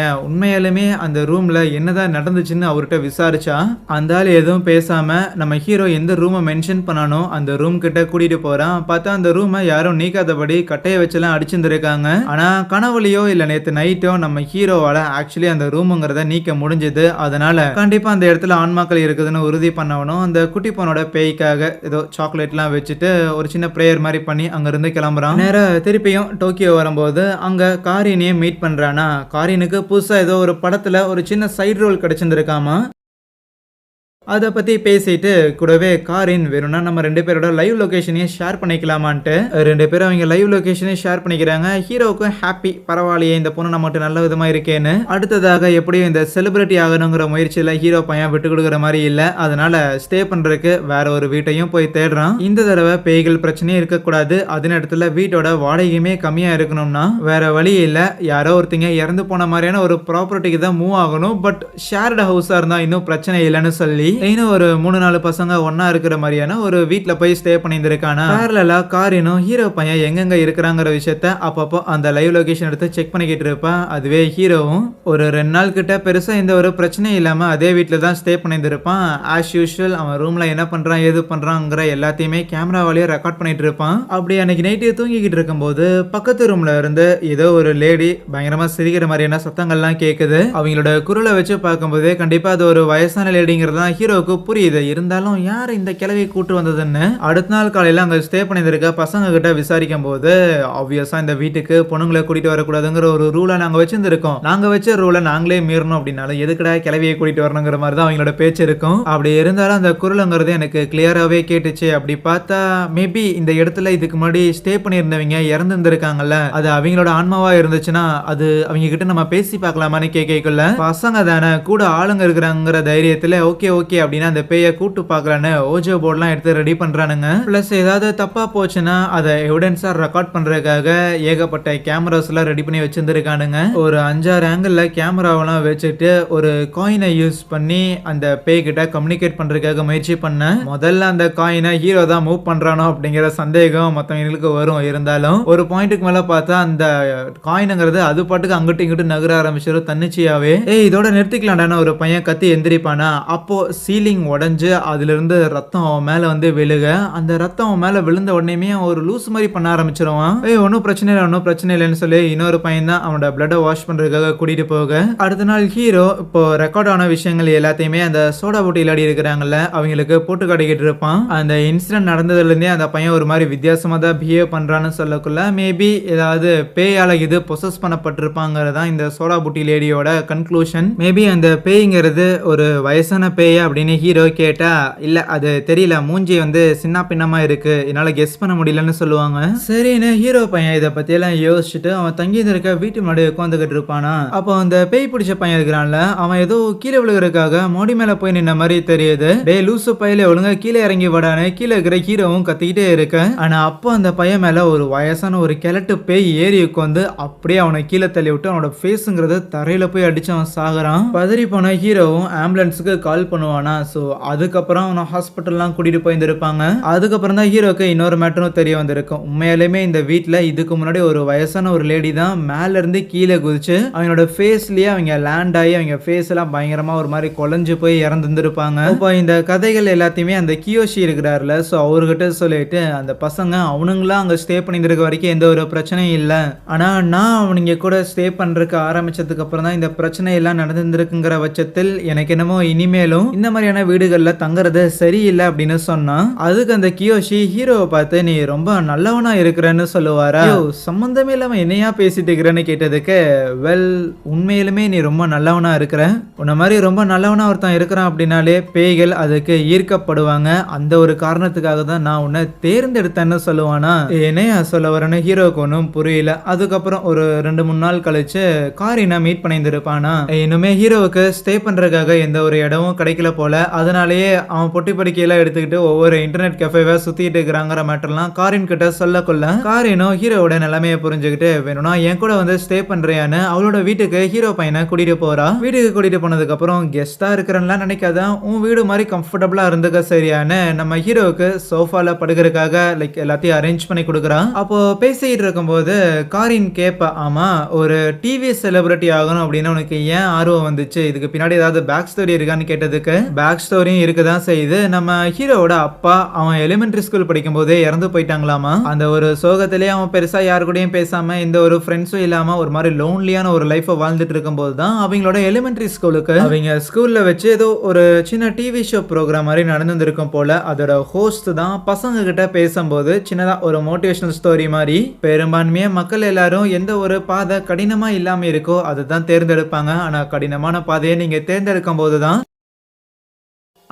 உண்மையாலுமே அந்த ரூமில் என்னதான் நடந்துச்சுன்னு அவர்கிட்ட விசாரிச்சா அந்த ஆள் எதுவும் பேசாமல் நம்ம ஹீரோ எந்த ரூமை மென்ஷன் பண்ணானோ அந்த ரூம் கிட்ட கூட்டிகிட்டு போகிறான் பார்த்தா அந்த ரூமை யாரும் நீக்காதபடி கட்டையை வச்செல்லாம் அடிச்சிருந்துருக்காங்க. ஆனால் கனவுலையோ இல்லை நேற்று நைட்டோ நம்ம ஹீரோவால் ஆக்சுவலி அந்த ரூமுங்கிறத நீக்க முடிஞ்சது. அதனால் கண்டிப்பாக அந்த இடத்துல ஆன்மாக்கள் இருக்குதுன்னு உறுதி பண்ணவனும் அந்த குட்டி பொண்ணோட பேய்க்காக ஏதோ சாக்லேட்லாம் வச்சுட்டு ஒரு சின்ன ப்ரேயர் மாதிரி பண்ணி அங்கேருந்து கிளம்புறான். நேராக திருப்பியும் டோக்கியோ வரும்போது அங்கே காரினையும் மீட் பண்ணுறானா காரினுக்கு புதுசாக ஏதோ ஒரு படத்துல ஒரு சின்ன சைடு ரோல் கிடச்சிருந்துருக்காமா? அதை பற்றி பேசிட்டு கூடவே காரின் வேணும்னா நம்ம ரெண்டு பேரோட லைவ் லொக்கேஷனையும் ஷேர் பண்ணிக்கலாமான்ட்டு. ரெண்டு பேரும் அவங்க லைவ் லொக்கேஷனையும் ஷேர் பண்ணிக்கிறாங்க. ஹீரோவுக்கும் ஹாப்பி பரவாயில்லையே இந்த பொண்ணு நம்மகிட்ட நல்ல விதமாக இருக்கேன்னு. அடுத்ததாக எப்படியும் இந்த செலிபிரிட்டி ஆகணுங்கிற முயற்சியில் ஹீரோ பையன் விட்டு கொடுக்குற மாதிரி இல்லை. அதனால ஸ்டே பண்ணுறதுக்கு வேற ஒரு வீட்டையும் போய் தேடுறான். இந்த தடவை பேய்கள் பிரச்சனையும் இருக்கக்கூடாது. அதே நேரத்தில் வீட்டோட வாடகையுமே கம்மியாக இருக்கணும்னா வேற வழி இல்லை. யாரோ ஒருத்தங்க இறந்து போன மாதிரியான ஒரு ப்ராப்பர்ட்டிக்கு தான் மூவ் ஆகணும். பட் ஷேர்டு ஹவுஸாக இருந்தால் இன்னும் பிரச்சனை இல்லைன்னு சொல்லி இன்னும் ஒரு மூணு நாலு பசங்க ஒன்னா இருக்கிற மாதிரியான ஒரு வீட்ல போய் ஸ்டே பண்ணியிருந்திருக்கானா? பேரலா காரினும் ஹீரோ பையன் எங்கெங்க இருக்கிறாங்கிற விஷயத்த அப்பப்போ அந்த லைவ் லொகேஷன் எடுத்து செக் பண்ணிக்கிட்டு இருப்பான். அதுவே ஹீரோவும் ஒரு ரெண்டு நாள் கிட்ட பெருசா எந்த ஒரு பிரச்சனையும் இல்லாம அதே வீட்டுல தான் ஸ்டே பண்ணியிருந்திருப்பான். ஆஸ் யூஷுவல் அவன் ரூம்ல என்ன பண்றான் ஏது பண்றாங்கிற எல்லாத்தையுமே கேமரா ரெக்கார்ட் பண்ணிட்டு இருப்பான். அப்படி அன்னைக்கு நைட்டு தூங்கிக்கிட்டு இருக்கும்போது பக்கத்து ரூம்ல இருந்து ஏதோ ஒரு லேடி பயங்கரமா சிரிக்கிற மாதிரியான சத்தங்கள்லாம் கேக்குது. அவங்களோட குரலை வச்சு பார்க்கும்போதே கண்டிப்பா அது ஒரு வயசான லேடிங்கிறது தான் ஹீரோவுக்கு புரியுது. இருந்தாலும் யார் இந்த கிழவி கூட்டு வந்ததுன்னு? அடுத்த நாள் காலையில் அங்கே ஸ்டே பண்ணியிருக்க பசங்க கிட்ட விசாரிக்கும் போது ஆப்வியஸாக இந்த வீட்டுக்கு பொண்ணுங்களை கூட்டிட்டு வரக்கூடாதுங்கிற ஒரு ரூலை நாங்கள் வச்சிருந்துருக்கோம். நாங்கள் வச்ச ரூலை நாங்களே மீறணும் அப்படின்னாலும் எதுக்குடா கிழவியை கூட்டிட்டு வரணுங்கிற மாதிரி தான் அவங்களோட பேச்சு இருக்கும். அப்படி இருந்தாலும் அந்த குரலுங்கிறது எனக்கு கிளியராகவே கேட்டுச்சு. அப்படி பார்த்தா மேபி இந்த இடத்துல இதுக்கு முன்னாடி ஸ்டே பண்ணியிருந்தவங்க இறந்துருந்துருக்காங்கல்ல. அது அவங்களோட ஆன்மாவா இருந்துச்சுன்னா அது அவங்க கிட்ட நம்ம பேசி பார்க்கலாமான்னு கேட்கல பசங்க தானே கூட ஆளுங்க இருக்கிறாங்கிற தைரியத்தில் ஓகே ஓகே ஓகே அப்படின்னா அந்த பேயை கூட்டு பார்க்கலான்னு ஓஜோ போர்டெலாம் எடுத்து ரெடி பண்ணுறானுங்க ப்ளஸ் ஏதாவது தப்பாக போச்சுன்னா அதை எவிடன்ஸாக ரெக்கார்ட் பண்ணுறதுக்காக ஏகப்பட்ட கேமராஸ்லாம் ரெடி பண்ணி வச்சுருந்துருக்கானுங்க. ஒரு அஞ்சாறு ஆங்கிளில் கேமராவெல்லாம் வச்சுட்டு ஒரு காயினை யூஸ் பண்ணி அந்த பேய்கிட்ட கம்யூனிகேட் பண்ணுறதுக்காக முயற்சி பண்ணேன் முதல்ல அந்த காயினை ஹீரோ தான் மூவ் பண்ணுறானோ அப்படிங்கிற சந்தேகம் மற்றவங்களுக்கு வரும். இருந்தாலும் ஒரு பாயிண்ட்டுக்கு மேலே பார்த்தா அந்த காயினுங்கிறது அது பாட்டுக்கு அங்கிட்டு இங்கிட்டு நகர ஆரம்பிச்சிடும் தன்னிச்சையாவே. ஏய் இதோட நிறுத்திக்கலாம்டான ஒரு பையன் கத்தி எந்திரிப்பானா? அப்போ சீலிங் உடஞ்சி அதுலேருந்து ரத்தம் அவன் மேலே வந்து விழுக. அந்த ரத்தம் அவன் மேலே விழுந்த உடனேமே அவன் ஒரு லூஸ் மாதிரி பண்ண ஆரம்பிச்சிருவான். ஏய் ஒன்றும் பிரச்சனை இல்லை ஒன்றும் பிரச்சனை இல்லைன்னு சொல்லி இன்னொரு பையன் தான் அவனோட பிளட்டை வாஷ் பண்ணுறதுக்காக கூட்டிகிட்டு போக. அடுத்த நாள் ஹீரோ இப்போ ரெக்கார்ட் ஆன விஷயங்கள் எல்லாத்தையுமே அந்த சோடா போட்டி விளையாடி இருக்கிறாங்கல்ல அவங்களுக்கு போட்டு காட்டிக்கிட்டு இருப்பான். அந்த இன்சிடென்ட் நடந்ததுலேருந்தே அந்த பையன் ஒரு மாதிரி வித்தியாசமாக தான் பிஹேவ் பண்ணுறான்னு சொல்லக்குள்ள மேபி ஏதாவது பேயால் இது பொசஸ் பண்ணப்பட்டிருப்பாங்கிறது தான் இந்த சோடா புட்டி லேடியோட கன்க்ளூஷன் மேபி அந்த பேய்ங்கிறது ஒரு வயசான பேயா அப்படின்னு ஹீரோ கேட்டா இல்ல அது தெரியல. மூஞ்சி வந்து சின்ன பின்னமா இருக்கு. என்னால கெஸ் பண்ண முடியலன்னு சொல்லுவாங்க. சரின்னு ஹீரோ பையன் இதை பத்தி எல்லாம் யோசிச்சுட்டு அவன் தங்கி இருக்க வீட்டு முன்னாடி உட்காந்துக்கிட்டு இருப்பானா. அப்போ அந்த பேய் பிடிச்ச பையன் இருக்கிறான்ல அவன் ஏதோ கீழே விழுகிறதுக்காக மோடி மேல போய் நின்ன மாதிரி தெரியுது. டே லூசு பையில ஒழுங்கா கீழே இறங்கி விடானு கீழே இருக்கிற ஹீரோவும் கத்திக்கிட்டே இருக்க. ஆனா அப்போ அந்த பையன் மேல ஒரு வயசான ஒரு கிழட்டு பேய் ஏறி உட்காந்து அப்படியே அவனை கீழே தள்ளி விட்டு அவனோட ஃபேஸுங்கிறது தரையில போய் அடிச்சு அவன் சாகுறான். பதறி போன ஹீரோவும் ஆம்புலன்ஸுக்கு கால் பண்ணுவான். ஸோ அதுக்கப்புறம் அவனை ஹாஸ்பிட்டல்லாம் கூட்டிட்டு போயிருந்திருப்பாங்க. அதுக்கப்புறம் தான் ஹீரோக்கு இன்னொரு மேட்டரும் தெரிய வந்திருக்கும். உண்மையாலுமே இந்த வீட்டில் இதுக்கு முன்னாடி ஒரு வயசான ஒரு லேடி தான் மேல இருந்து கீழே குதிச்சு அவனோட ஃபேஸ்லயே அவங்க லேண்ட் ஆகி அவங்க ஃபேஸ் எல்லாம் பயங்கரமா ஒரு மாதிரி குழஞ்சு போய் இறந்துருப்பாங்க இப்போ இந்த கதைகள் எல்லாத்தையுமே அந்த கியோஷி இருக்கிறாருல ஸோ அவர்கிட்ட சொல்லிட்டு அந்த பசங்க அவனுங்களாம் அங்கே ஸ்டே பண்ணியிருக்க வரைக்கும் எந்த ஒரு பிரச்சனையும் இல்லை. ஆனால் நான் அவனுங்க கூட ஸ்டே பண்ணுறதுக்கு ஆரம்பிச்சதுக்கு அப்புறம் தான் இந்த பிரச்சனை எல்லாம் நடந்திருக்குங்கிற பட்சத்தில் எனக்கு என்னமோ இனிமேலும் இந்த மாதிரியான வீடுகளில் தங்குறது சரியில்லை அப்படின்னு சொன்னா அதுக்கு அந்த கியோஷி ஹீரோவை பார்த்து நீ ரொம்ப நல்லவனா இருக்கிறன்னு சொல்லுவாரா? சம்மந்தமே சம்பந்தமே இல்லாம என்னையா பேசிட்டு இருக்கிறேன்னு கேட்டதுக்கு வெல் உண்மையிலுமே நீ ரொம்ப நல்லவனா இருக்கிற. உன்ன மாதிரி ரொம்ப நல்லவனா ஒருத்தன் இருக்கிறான் அப்படின்னாலே பேய்கள் அதுக்கு ஈர்க்கப்படுவாங்க. அந்த ஒரு காரணத்துக்காக தான் நான் உன்னை தேர்ந்தெடுத்தேன்னு சொல்லுவானா? என்னையா சொல்ல வரேன்னு ஹீரோவுக்கு ஒன்றும் புரியல. அதுக்கப்புறம் ஒரு ரெண்டு மூணு நாள் கழிச்சு காரினா மீட் பண்ணியிருந்திருப்பானா? இன்னுமே ஹீரோவுக்கு ஸ்டே பண்றதுக்காக எந்த ஒரு இடமும் கிடைக்கல போல். அதனாலேயே அவன் பொட்டி படிக்கையெல்லாம் எடுத்துக்கிட்டு ஒவ்வொரு இன்டர்நெட் கஃபேவை சுற்றிட்டு இருக்கிறாங்கிற மேட்டர்லாம் காரின் கிட்ட கொள்ள. காரினும் ஹீரோவோட நிலைமையை புரிஞ்சுக்கிட்டு வேணும்னா என் கூட வந்து ஸ்டே பண்ணுறியான்னு அவளோட வீட்டுக்கு ஹீரோ பையனை கூட்டிட்டு போறா. வீட்டுக்கு கூட்டிட்டு போனதுக்கப்புறம் கெஸ்ட்டாக இருக்கிறன்லாம் நினைக்காத உன் வீடு மாதிரி கம்ஃபர்டபுளாக இருந்துக்க சரியான்னு நம்ம ஹீரோவுக்கு சோஃபால படுக்கிறதுக்காக லைக் எல்லாத்தையும் அரேஞ்ச் பண்ணி கொடுக்குறான் அப்போ பேசிட்டு இருக்கும்போது காரின் கேப்ப ஆமா ஒரு டிவி செலிபிரிட்டி ஆகணும் அப்படின்னு உனக்கு ஏன் ஆர்வம் வந்துச்சு? இதுக்கு பின்னாடி ஏதாவது பேக் ஸ்டோரி இருக்கான்னு கேட்டதுக்கு. பேக் ஸ்டோரியும் இருக்குதான் செய்யுது. நம்ம ஹீரோவோட அப்பா அவன் எலிமெண்ட்ரி ஸ்கூல் படிக்கும் போதே இறந்து போயிட்டாங்களாமா? அந்த ஒரு சோகத்திலேயே அவன் பெருசா யாரு கூடயும் பேசாம இந்த ஒரு ஃப்ரெண்ட்ஸும் இல்லாம ஒரு மாதிரி லோன்லியான ஒரு லைஃபை வாழ்ந்துட்டு இருக்கும்போது தான் அவங்களோட எலிமெண்ட்ரி ஸ்கூலுக்கு அவங்க ஸ்கூல்ல வச்சு ஏதோ ஒரு சின்ன டிவி ஷோ ப்ரோக்ராம் மாதிரி நடந்துருக்கும் போல அதோட ஹோஸ்ட் தான் பசங்க கிட்ட பேசும்போது சின்னதா ஒரு மோட்டிவேஷனல் ஸ்டோரி மாதிரி பெரும்பான்மையா மக்கள் எல்லாரும் எந்த ஒரு பாதை கடினமா இல்லாம இருக்கோ அதை தான் தேர்ந்தெடுப்பாங்க. ஆனா கடினமான பாதையை நீங்க தேர்ந்தெடுக்கும் போது தான்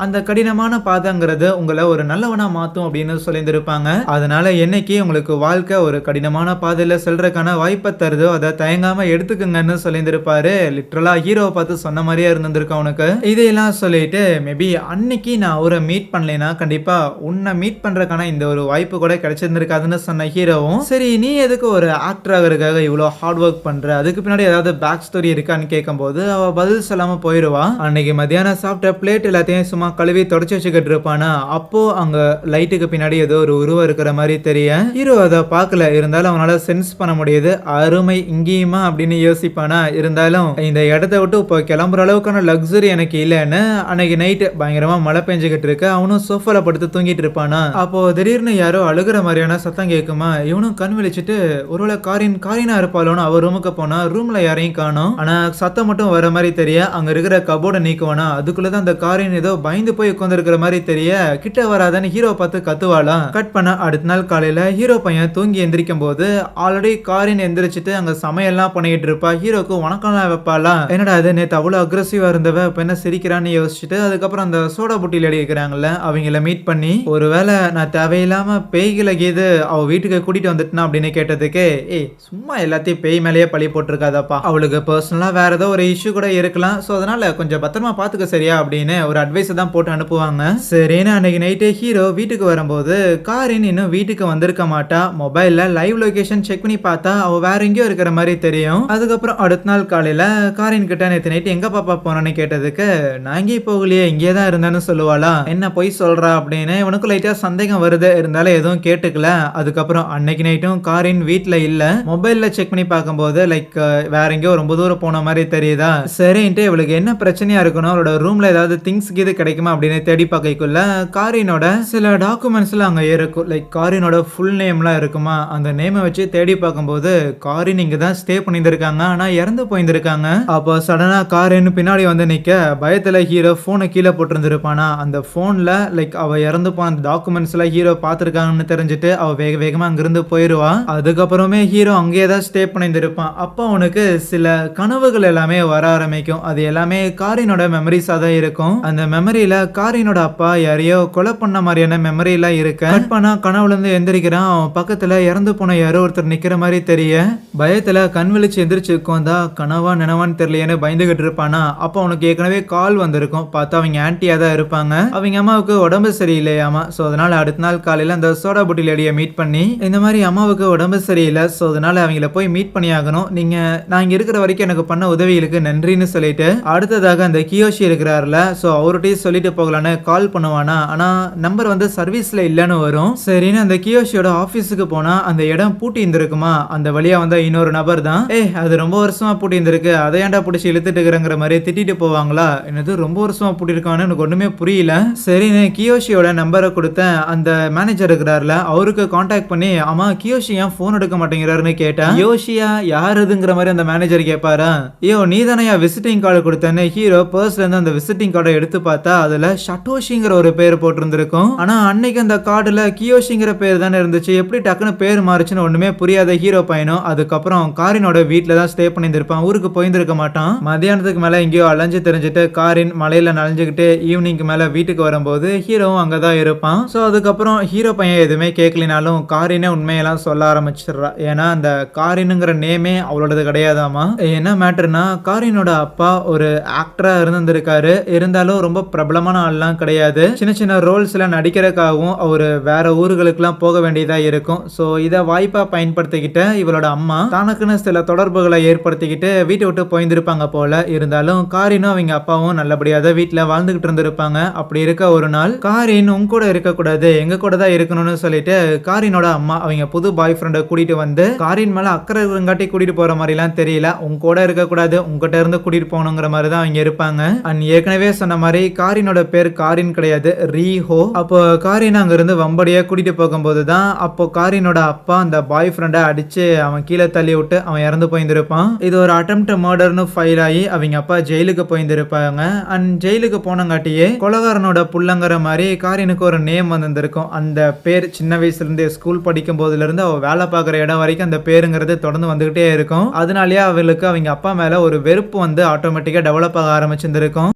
அந்த கடினமான பாதைங்கிறது உங்களை ஒரு நல்லவனாக மாற்றும் அப்படின்னு சொல்லியிருந்திருப்பாங்க. அதனால என்னைக்கு உங்களுக்கு வாழ்க்கை ஒரு கடினமான பாதையில் செல்றதுக்கான வாய்ப்பை தருதோ அதை தயங்காமல் எடுத்துக்கங்கன்னு சொல்லியிருந்திருப்பாரு. லிட்ரலாக ஹீரோவை பார்த்து சொன்ன மாதிரியே இருந்திருக்கு அவனுக்கு இதையெல்லாம் சொல்லிட்டு மேபி அன்னைக்கு நான் அவரை மீட் பண்ணலைன்னா கண்டிப்பாக உன்னை மீட் பண்ணுறக்கான இந்த ஒரு வாய்ப்பு கூட கிடைச்சிருந்திருக்காதுன்னு சொன்ன ஹீரோவும் சரி நீ எதுக்கு ஒரு ஆக்டர் ஆகிறதுக்காக இவ்வளோ ஹார்ட் ஒர்க் பண்ணுற அதுக்கு பின்னாடி ஏதாவது பேக் ஸ்டோரி இருக்கான்னு கேட்கும்போது அவள் பதில் சொல்லாமல் போயிடுவா அன்னைக்கு மத்தியானம் சாப்பிட்ட பிளேட் எல்லாத்தையும் சும்மா கழுவி தொடச்சி வச்சுக்கிட்டு இருப்பானா? அப்போ அங்க லைட்டுக்கு பின்னாடி ஏதோ ஒரு உருவம் இருக்கிற மாதிரி தெரிய ஹீரோ அதை பார்க்கல. இருந்தாலும் அவனால சென்ஸ் பண்ண முடியுது. அருமை இங்கேயுமா அப்படின்னு யோசிப்பானா? இருந்தாலும் இந்த இடத்த விட்டு இப்போ கிளம்புற அளவுக்கான லக்ஸரி எனக்கு இல்லைன்னு அன்னைக்கு நைட்டு பயங்கரமா மழை பெஞ்சுக்கிட்டு இருக்கு. அவனும் சோஃபால படுத்து தூங்கிட்டு இருப்பானா? அப்போ திடீர்னு யாரோ அழுகிற மாதிரியான சத்தம் கேட்குமா? இவனும் கண் விழிச்சிட்டு ஒருவேளை காரின் காரினா இருப்பாளோன்னு அவர் ரூமுக்கு போனா ரூம்ல யாரையும் காணும்? ஆனா சத்தம் மட்டும் வர மாதிரி தெரிய அங்க இருக்கிற கபோர்டை நீக்குவானா? அதுக்குள்ளதான் அந்த காரின் ஏதோ பயந்து போய் உட்காந்துருக்கிற மாதிரி தெரிய கிட்ட வராதன்னு ஹீரோ பார்த்து கத்துவாளாம். கட் பண்ண அடுத்த நாள் காலையில ஹீரோ பையன் தூங்கி எந்திரிக்கும் போது ஆல்ரெடி காரின் எந்திரிச்சிட்டு அங்க சமையல்லாம் பண்ணிட்டு இருப்பா. ஹீரோக்கு வணக்கம்லாம் வைப்பாளா என்னடா அது நேத்து அவ்வளவு அக்ரஸிவா இருந்தவ இப்ப என்ன சிரிக்கிறான்னு யோசிச்சுட்டு அதுக்கப்புறம் அந்த சோடா புட்டியில் அடிக்கிறாங்கல்ல அவங்கள மீட் பண்ணி ஒருவேளை நான் தேவையில்லாம பேய்களை கீது அவ வீட்டுக்கு கூட்டிட்டு வந்துட்டேனா? அப்படின்னு கேட்டதுக்கு ஏய் சும்மா எல்லாத்தையும் பேய் மேலேயே பழி போட்டிருக்காதப்பா. அவளுக்கு பர்சனலா வேற ஏதோ ஒரு இஷ்யூ கூட இருக்கலாம். ஸோ அதனால கொஞ்சம் பத்திரமா பாத்துக்க சரியா? அப்படின்னு ஒரு அட்வைஸ் தான் போட்டு அனுப்புவாங்க. சரின்னு அன்னைக்கு நைட்டு ஹீரோ வீட்டுக்கு வரும்போது காரின் இன்னும் வீட்டுக்கு வந்திருக்க மாட்டா. மொபைல்ல லைவ் லொகேஷன் செக் பண்ணி பார்த்தா அவ வேற எங்கேயோ இருக்கிற மாதிரி தெரியும். அதுக்கப்புறம் அடுத்த நாள் காலையில காரின் கிட்ட நேற்று நைட்டு எங்க பாப்பா போனோன்னு கேட்டதுக்கு நான் எங்கேயும் போகலையே இங்கே தான் இருந்தேன்னு சொல்லுவாளா? என்ன பொய் சொல்றா? அப்படின்னு இவனுக்கு லைட்டா சந்தேகம் வருது. இருந்தாலும் எதுவும் கேட்டுக்கல. அதுக்கப்புறம் அன்னைக்கு நைட்டும் காரின் வீட்டில் இல்ல. மொபைல்ல செக் பண்ணி பார்க்கும்போது லைக் வேற எங்கேயோ ரொம்ப தூரம் போன மாதிரி தெரியுதா? சரின்ட்டு இவளுக்கு என்ன பிரச்சனையா இருக்கணும்? அவளோட ரூம்ல ஏதாவது திங்ஸ் கீது கிடைக்குமா அப்படின்னு தேடி பார்க்கக்குள்ள காரினோட சில டாக்குமெண்ட்ஸ்லாம் அங்கே இருக்கும் லைக் காரினோட ஃபுல் நேம்லாம் இருக்குமா? அந்த நேமை வச்சு தேடி பார்க்கும்போது காரின் இங்க தான் ஸ்டே பண்ணியிருந்திருக்காங்க. ஆனால் இறந்து போயிருந்திருக்காங்க. அப்போ சடனாக காரின் பின்னாடி வந்து நிற்க பயத்துல ஹீரோ ஃபோனை கீழே போட்டிருந்திருப்பானா? அந்த ஃபோனில் லைக் அவள் இறந்து போன அந்த டாக்குமெண்ட்ஸ் எல்லாம் ஹீரோ பார்த்துருக்காங்கன்னு தெரிஞ்சுட்டு அவள் வேக வேகமாக அங்கிருந்து போயிருவா. அதுக்கப்புறமே ஹீரோ அங்கேயே தான் ஸ்டே பண்ணியிருந்திருப்பான். அப்போ அவனுக்கு சில கனவுகள் எல்லாமே வர ஆரம்பிக்கும். அது எல்லாமே காரினோட மெமரிஸாக தான் இருக்கும். அந்த மெமரி மெமரியில காரினோட அப்பா யாரையோ கொலை பண்ண மாதிரியான மெமரியெல்லாம் இருக்க இருக்கு கட் பண்ணா கனவுல எந்திரிக்கிறான். அவன் பக்கத்தில் இறந்து போன யாரோ ஒருத்தர் நிற்கிற மாதிரி தெரிய பயத்தில் கண் விழிச்சு எந்திரிச்சு உட்காந்தா கனவா நினவான்னு தெரியலையேன்னு பயந்துகிட்டு இருப்பானா. அப்போ அவனுக்கு ஏற்கனவே கால் வந்திருக்கும். பார்த்தா அவங்க ஆன்ட்டியாக தான் இருப்பாங்க. அவங்க அம்மாவுக்கு உடம்பு சரியில்லையாமா? ஸோ அதனால் அடுத்த நாள் காலையில் அந்த சோடா புட்டி லேடியை மீட் பண்ணி இந்த மாதிரி அம்மாவுக்கு உடம்பு சரியில்லை. ஸோ அதனால் அவங்கள போய் மீட் பண்ணி ஆகணும் நீங்கள் நான் இங்கே இருக்கிற வரைக்கும் எனக்கு பண்ண உதவிகளுக்கு நன்றின்னு சொல்லிட்டு அடுத்ததாக அந்த கியோஷி இருக்கிறாருல. ஸோ அவர்கிட்டயும் சொல்லிட்டு போகலான்னு கால் பண்ணுவானா? ஆனால் நம்பர் வந்து சர்வீஸில் இல்லைன்னு வரும். சரின்னு அந்த கியோஷியோட ஆஃபீஸுக்கு போனால் அந்த இடம் பூட்டி இருந்திருக்குமா? அந்த வழியா வந்த இன்னொரு நபர் தான். ஏய் அது ரொம்ப வருஷமா பூட்டி இருந்திருக்கு. அதை ஏன்டா பிடிச்சி இழுத்துட்டு இருக்கிறங்கிற மாதிரி திட்டிட்டு போவாங்களா? என்னது ரொம்ப வருஷமா பூட்டியிருக்கான்னு எனக்கு ஒன்றுமே புரியல. சரின்னு கியோஷியோட நம்பரை கொடுத்தேன். அந்த மேனேஜர் இருக்கிறாருல அவருக்கு காண்டாக்ட் பண்ணி ஆமா கியோஷி ஏன் ஃபோன் எடுக்க மாட்டேங்கிறாருன்னு கேட்டேன். யோஷியா யார் இதுங்கிற மாதிரி அந்த மேனேஜர் கேட்பாரா ஐயோ நீ தானே விசிட்டிங் கார்டு கொடுத்தேன்னு ஹீரோ பர்ஸ்ல இருந்து அந்த விசிட்டிங் கார்டை எடுத்து பார்த்தா அதுல ஷட்டோஷிங்கிற ஒரு பேர் போட்டிருந்திருக்கும். ஆனா அன்னைக்கு அந்த கார்டுல கியோஷிங்கிற பேர் தானே இருந்துச்சு. எப்படி டக்குன்னு பேர் மாறுச்சுன்னு ஒண்ணுமே புரியாத ஹீரோ பையனும் அதுக்கப்புறம் காரினோட வீட்டில் தான் ஸ்டே பண்ணியிருந்திருப்பான். ஊருக்கு போயிருந்திருக்க மாட்டான். மத்தியானத்துக்கு மேல எங்கேயோ அலைஞ்சு தெரிஞ்சுட்டு காரின் மலையில நனைஞ்சுக்கிட்டு ஈவினிங்க்கு மேல வீட்டுக்கு வரும்போது ஹீரோவும் அங்கதான் இருப்பான். ஸோ அதுக்கப்புறம் ஹீரோ பையன் எதுவுமே கேட்கலினாலும் காரினே உண்மையெல்லாம் சொல்ல ஆரம்பிச்சிடுறா. ஏன்னா அந்த காரினுங்கிற நேமே அவளோடது கிடையாதாமா? என்ன மேட்டர்னா காரினோட அப்பா ஒரு ஆக்டரா இருந்திருக்காரு இருந்தாலும் ரொம்ப பிரபலமான ஆள்லாம் கிடையாது. சின்ன சின்ன ரோல்ஸ்ல நடிக்கிறதுக்காகவும் அவர் வேற ஊர்களுக்கெல்லாம் போக வேண்டியதா இருக்கும். ஸோ இதை வாய்ப்பா பயன்படுத்திக்கிட்ட இவளோட அம்மா தனக்குன்னு சில தொடர்புகளை ஏற்படுத்திக்கிட்டு வீட்டை விட்டு போயிருந்திருப்பாங்க போல இருந்தாலும் காரினும் அவங்க அப்பாவும் நல்லபடியாக தான் வீட்டில் வாழ்ந்துகிட்டு இருந்திருப்பாங்க. அப்படி இருக்க ஒரு நாள் காரின் உங்க கூட இருக்கக்கூடாது எங்க கூட தான் இருக்கணும்னு சொல்லிட்டு காரினோட அம்மா அவங்க புது பாய் ஃப்ரெண்டை கூட்டிட்டு வந்து காரின் மேல அக்கறை இருங்காட்டி கூட்டிட்டு போற மாதிரிலாம் தெரியல. உங்க கூட இருக்கக்கூடாது உங்ககிட்ட இருந்து கூட்டிட்டு போகணுங்கிற மாதிரி தான் அவங்க இருப்பாங்க. அண்ட் ஏற்கனவே சொன்ன மாதிரி காரினோட பேர் காரின் கிடையாது ரீஹோ அப்போ காரின் அங்கிருந்து இருந்து வம்படியா கூட்டிட்டு போகும்போது தான் அப்போ காரினோட அப்பா அந்த பாய் ஃப்ரெண்டை அடிச்சு அவன் கீழே தள்ளி விட்டு அவன் இறந்து போயிருந்திருப்பான். இது ஒரு அட்டம்ப்ட் மர்டர்னு ஃபைல் ஆகி அவங்க அப்பா ஜெயிலுக்கு போயிருந்திருப்பாங்க. அண்ட் ஜெயிலுக்கு போனங்காட்டியே கொலகாரனோட புள்ளங்கிற மாதிரி காரினுக்கு ஒரு நேம் வந்திருந்திருக்கும். அந்த பேர் சின்ன வயசுலேருந்து ஸ்கூல் படிக்கும் போதுல இருந்து வேலை பார்க்குற இடம் வரைக்கும் அந்த பேருங்கிறது தொடர்ந்து வந்துகிட்டே இருக்கும். அதனாலேயே அவளுக்கு அவங்க அப்பா மேல ஒரு வெறுப்பு வந்து ஆட்டோமேட்டிக்காக டெவலப் ஆக ஆரம்பிச்சிருந்திருக்கும்.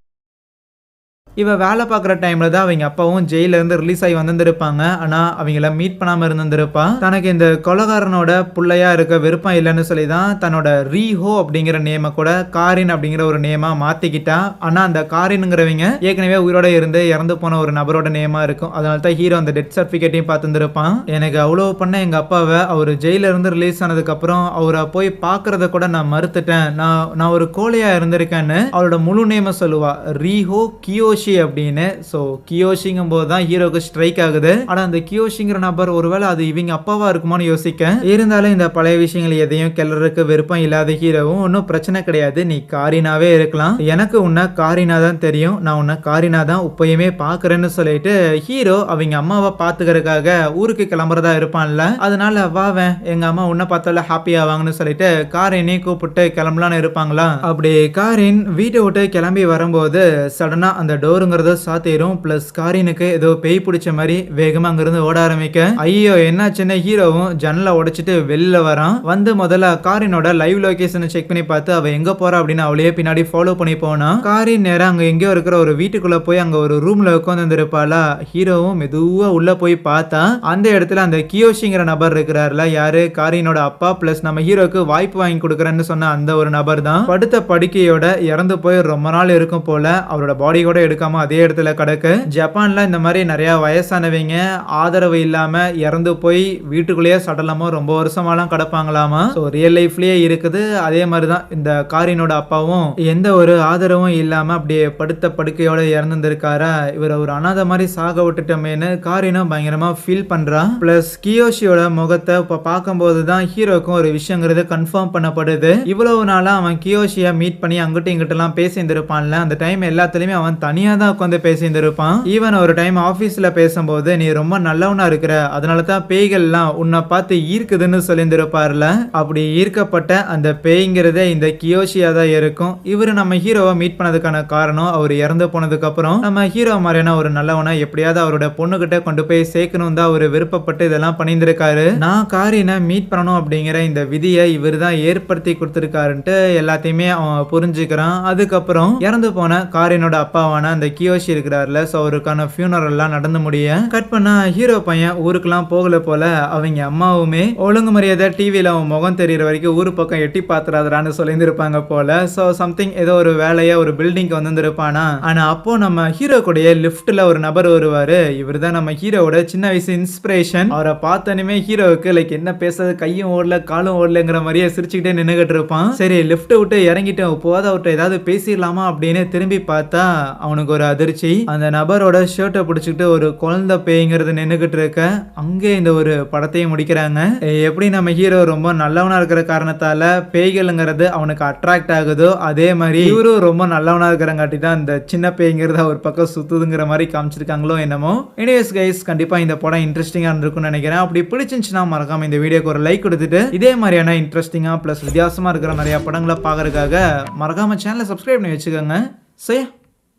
இவள் வேலை பார்க்குற டைமில் தான் அவங்க அப்பாவும் ஜெயிலேருந்து ரிலீஸ் ஆகி வந்திருப்பாங்க ஆனால் அவங்கள மீட் பண்ணாமல் இருந்திருப்பா தனக்கு இந்த கொலகாரனோட பிள்ளையாக இருக்க விருப்பம் இல்லைன்னு சொல்லி தான் தன்னோட ரீஹோ அப்படிங்கிற நேமை கூட காரின் அப்படிங்கிற ஒரு நேமாக மாற்றிக்கிட்டா ஆனால் அந்த காரின்ங்கிறவங்க ஏற்கனவே உயிரோட இருந்து இறந்து போன ஒரு நபரோட நேமாக இருக்கும். அதனால தான் ஹீரோ அந்த டெத் சர்டிஃபிகேட்டையும் பார்த்துருந்துருப்பான். எனக்கு அவ்வளோ பண்ண எங்கள் அப்பாவை அவர் ஜெயில இருந்து ரிலீஸ் ஆனதுக்கப்புறம் அவரை போய் பார்க்குறத கூட நான் மறுத்துட்டேன். நான் நான் ஒரு கோழையாக இருந்திருக்கேன்னு அவளோட முழு நேமை சொல்லுவாள் ரீஹோ கியோஷ் அப்படின்னு. ஸோ கியோஷிங்கும் போது தான் ஹீரோக்கு ஸ்ட்ரைக் ஆகுது. ஆனா அந்த கியோஷிங்கிற நபர் ஒருவேளை அது இவங்க அப்பாவா இருக்குமான்னு யோசிக்க. இருந்தாலும் இந்த பழைய விஷயங்கள் எதையும் கிளறதுக்கு விருப்பம் இல்லாத ஹீரோவும் ஒன்றும் பிரச்சனை கிடையாது. நீ காரினாவே இருக்கலாம். எனக்கு உன்னை காரினா தான் தெரியும். நான் உன்னை காரினா தான் இப்பயுமே பார்க்கறேன்னு சொல்லிட்டு ஹீரோ அவங்க அம்மாவை பார்த்துக்கிறதுக்காக ஊருக்கு கிளம்புறதா இருப்பான்ல. அதனால வாவேன் எங்க அம்மா உன்னை பார்த்தால ஹாப்பி ஆவாங்கன்னு சொல்லிட்டு காரினே கூப்பிட்டு கிளம்பலான்னு இருப்பாங்களா? அப்படி காரின் வீட்டை விட்டு கிளம்பி வரும்போது சடனா அந்த டோர் டோருங்கிறத சாத்திரும். பிளஸ் காரினுக்கு ஏதோ பேய் பிடிச்ச மாதிரி வேகமா அங்கிருந்து ஓட ஆரம்பிக்க. ஐயோ என்னாச்சுன்னு ஹீரோவும் ஜன்னலை உடைச்சிட்டு வெளில வரான். வந்து முதல்ல காரினோட லைவ் லொகேஷனை செக் பண்ணி பார்த்து அவ எங்க போறா அப்படின்னு அவளையே பின்னாடி ஃபாலோ பண்ணி போனா காரின் நேரம் அங்க எங்கேயோ இருக்கிற ஒரு வீட்டுக்குள்ள போய் அங்க ஒரு ரூம்ல உட்காந்து இருப்பாளா ஹீரோவும் மெதுவா உள்ள போய் பார்த்தா அந்த இடத்துல அந்த கியோஷிங்கிற நபர் இருக்கிறாருல. யாரு? காரினோட அப்பா பிளஸ் நம்ம ஹீரோக்கு வாய்ப்பு வாங்கி கொடுக்குறேன்னு சொன்ன அந்த ஒரு நபர் தான் படுத்த படுக்கையோட இறந்து போய் ரொம்ப நாள் இருக்கும் போல அவரோட பாடி கூட எடுக்காம அதே இடத்துல கிடக்கு. ஜப்பான்ல இந்த மாதிரி நிறைய வயசானவங்க ஆதரவு இல்லாம இறந்து போய் வீட்டுக்குள்ளேயே சடலமா ரொம்ப வருஷமாலாம் கிடப்பாங்களாமா? ஸோ ரியல் லைஃப்லயே இருக்குது. அதே மாதிரி தான் இந்த காரினோட அப்பாவும் எந்த ஒரு ஆதரவும் இல்லாம அப்படியே படுத்த படுக்கையோட இறந்துருக்காரா இவர் ஒரு அனாதை மாதிரி சாக விட்டுட்டோமேனு காரினும் பயங்கரமா ஃபீல் பண்றா. பிளஸ் கியோஷியோட முகத்தை இப்போ பார்க்கும்போது தான் ஹீரோக்கும் ஒரு விஷயங்கிறது கன்ஃபார்ம் பண்ணப்படுது. இவ்வளவு நாளா அவன் கியோஷியை மீட் பண்ணி அங்கிட்டும் இங்கிட்டலாம் பேசியிருந்திருப்பான்ல. அந்த டைம் எல்லாத்துலயுமே அவன் தனியா தான் உட்காந்து பேசியிருந்திருப்பான். ஈவன் ஒரு டைம் ஆஃபீஸில் பேசும்போது நீ ரொம்ப நல்லவனா இருக்கிற அதனால தான் பேய்கள்லாம் உன்னை பார்த்து ஈர்க்குதுன்னு சொல்லியிருந்திருப்பார்ல? அப்படி ஈர்க்கப்பட்ட அந்த பேய்ங்கிறதே இந்த கியோஷியா தான் இருக்கும். இவர் நம்ம ஹீரோவை மீட் பண்ணதுக்கான காரணம் அவர் இறந்து போனதுக்கு அப்புறம் நம்ம ஹீரோ மாதிரியான ஒரு நல்லவனை எப்படியாவது அவரோட பொண்ணுகிட்ட கொண்டு போய் சேர்க்கணும் தான் அவர் விருப்பப்பட்டு இதெல்லாம் பண்ணியிருந்திருக்காரு. நான் காரினை மீட் பண்ணணும் அப்படிங்கிற இந்த விதியை இவர் தான் ஏற்படுத்தி கொடுத்துருக்காருன்ட்டு எல்லாத்தையுமே அவன் புரிஞ்சுக்கிறான். அதுக்கப்புறம் இறந்து போன காரினோட அப்பாவான அந்த கியோஷி இருக்கிறாருல ஸோ அவருக்கான ஃபியூனரெல்லாம் எல்லாம் நடந்து முடிய கட் பண்ணா ஹீரோ பையன் ஊருக்கெல்லாம் போகல போல அவங்க அம்மாவுமே ஒழுங்கு மரியாதை டிவியில் அவன் முகம் தெரியிற வரைக்கும் ஊர் பக்கம் எட்டி பாத்துறாதான்னு சொல்லியிருந்திருப்பாங்க போல. ஸோ சம்திங் ஏதோ ஒரு வேலையா ஒரு பில்டிங்க்கு வந்திருப்பானா ஆனா அப்போ நம்ம ஹீரோ கூடயே லிஃப்ட்ல ஒரு நபர் வருவாரு. இவர் தான் நம்ம ஹீரோவோட சின்ன வயசு இன்ஸ்பிரேஷன் அவரை பார்த்தனுமே ஹீரோவுக்கு லைக் என்ன பேசுறது? கையும் ஓடல காலும் ஓடலங்கிற மாதிரியே சிரிச்சுக்கிட்டே நின்னுகிட்டு இருப்பான். சரி லிஃப்ட் விட்டு இறங்கிட்டு போது அவர்கிட்ட ஏதாவது பேசிடலாமா அப்படின்னு திரும்பி பார்த்தா அவனுக்கு ஒரு அதிர்ச்சி. அந்த நபரோட ஷர்ட்டை பிடிச்சிக்கிட்டு ஒரு குழந்தை பேய்ங்கிறது நின்றுக்கிட்டு இருக்க. அங்கே இந்த ஒரு படத்தையும் முடிக்கிறாங்க. எப்படி நம்ம ஹீரோ ரொம்ப நல்லவனா இருக்கிற காரணத்தால பேய்களுங்கிறது அவனுக்கு அட்ராக்ட் ஆகுதோ அதே மாதிரி இவரும் ரொம்ப நல்லவனா இருக்கிறங்காட்டி தான் இந்த சின்ன பேய்ங்கிறது ஒரு பக்கம் சுத்துதுங்கிற மாதிரி காமிச்சிருக்காங்களோ என்னமோ. எனிவேஸ் கைஸ் கண்டிப்பா இந்த படம் இன்ட்ரெஸ்டிங்கா இருந்திருக்கும்னு நினைக்கிறேன். அப்படி பிடிச்சிருந்துச்சுன்னா மறக்காம இந்த வீடியோக்கு ஒரு லைக் கொடுத்துட்டு இதே மாதிரியான இன்ட்ரெஸ்டிங்கா ப்ளஸ் வித்தியாசமா இருக்கிற நிறைய படங்களை பார்க்கறதுக்காக மறக்காம சேனலை சப்ஸ்கிரைப் பண்ணி வச்சுக்கோங்க. சரியா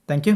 சரி தேங்க்யூ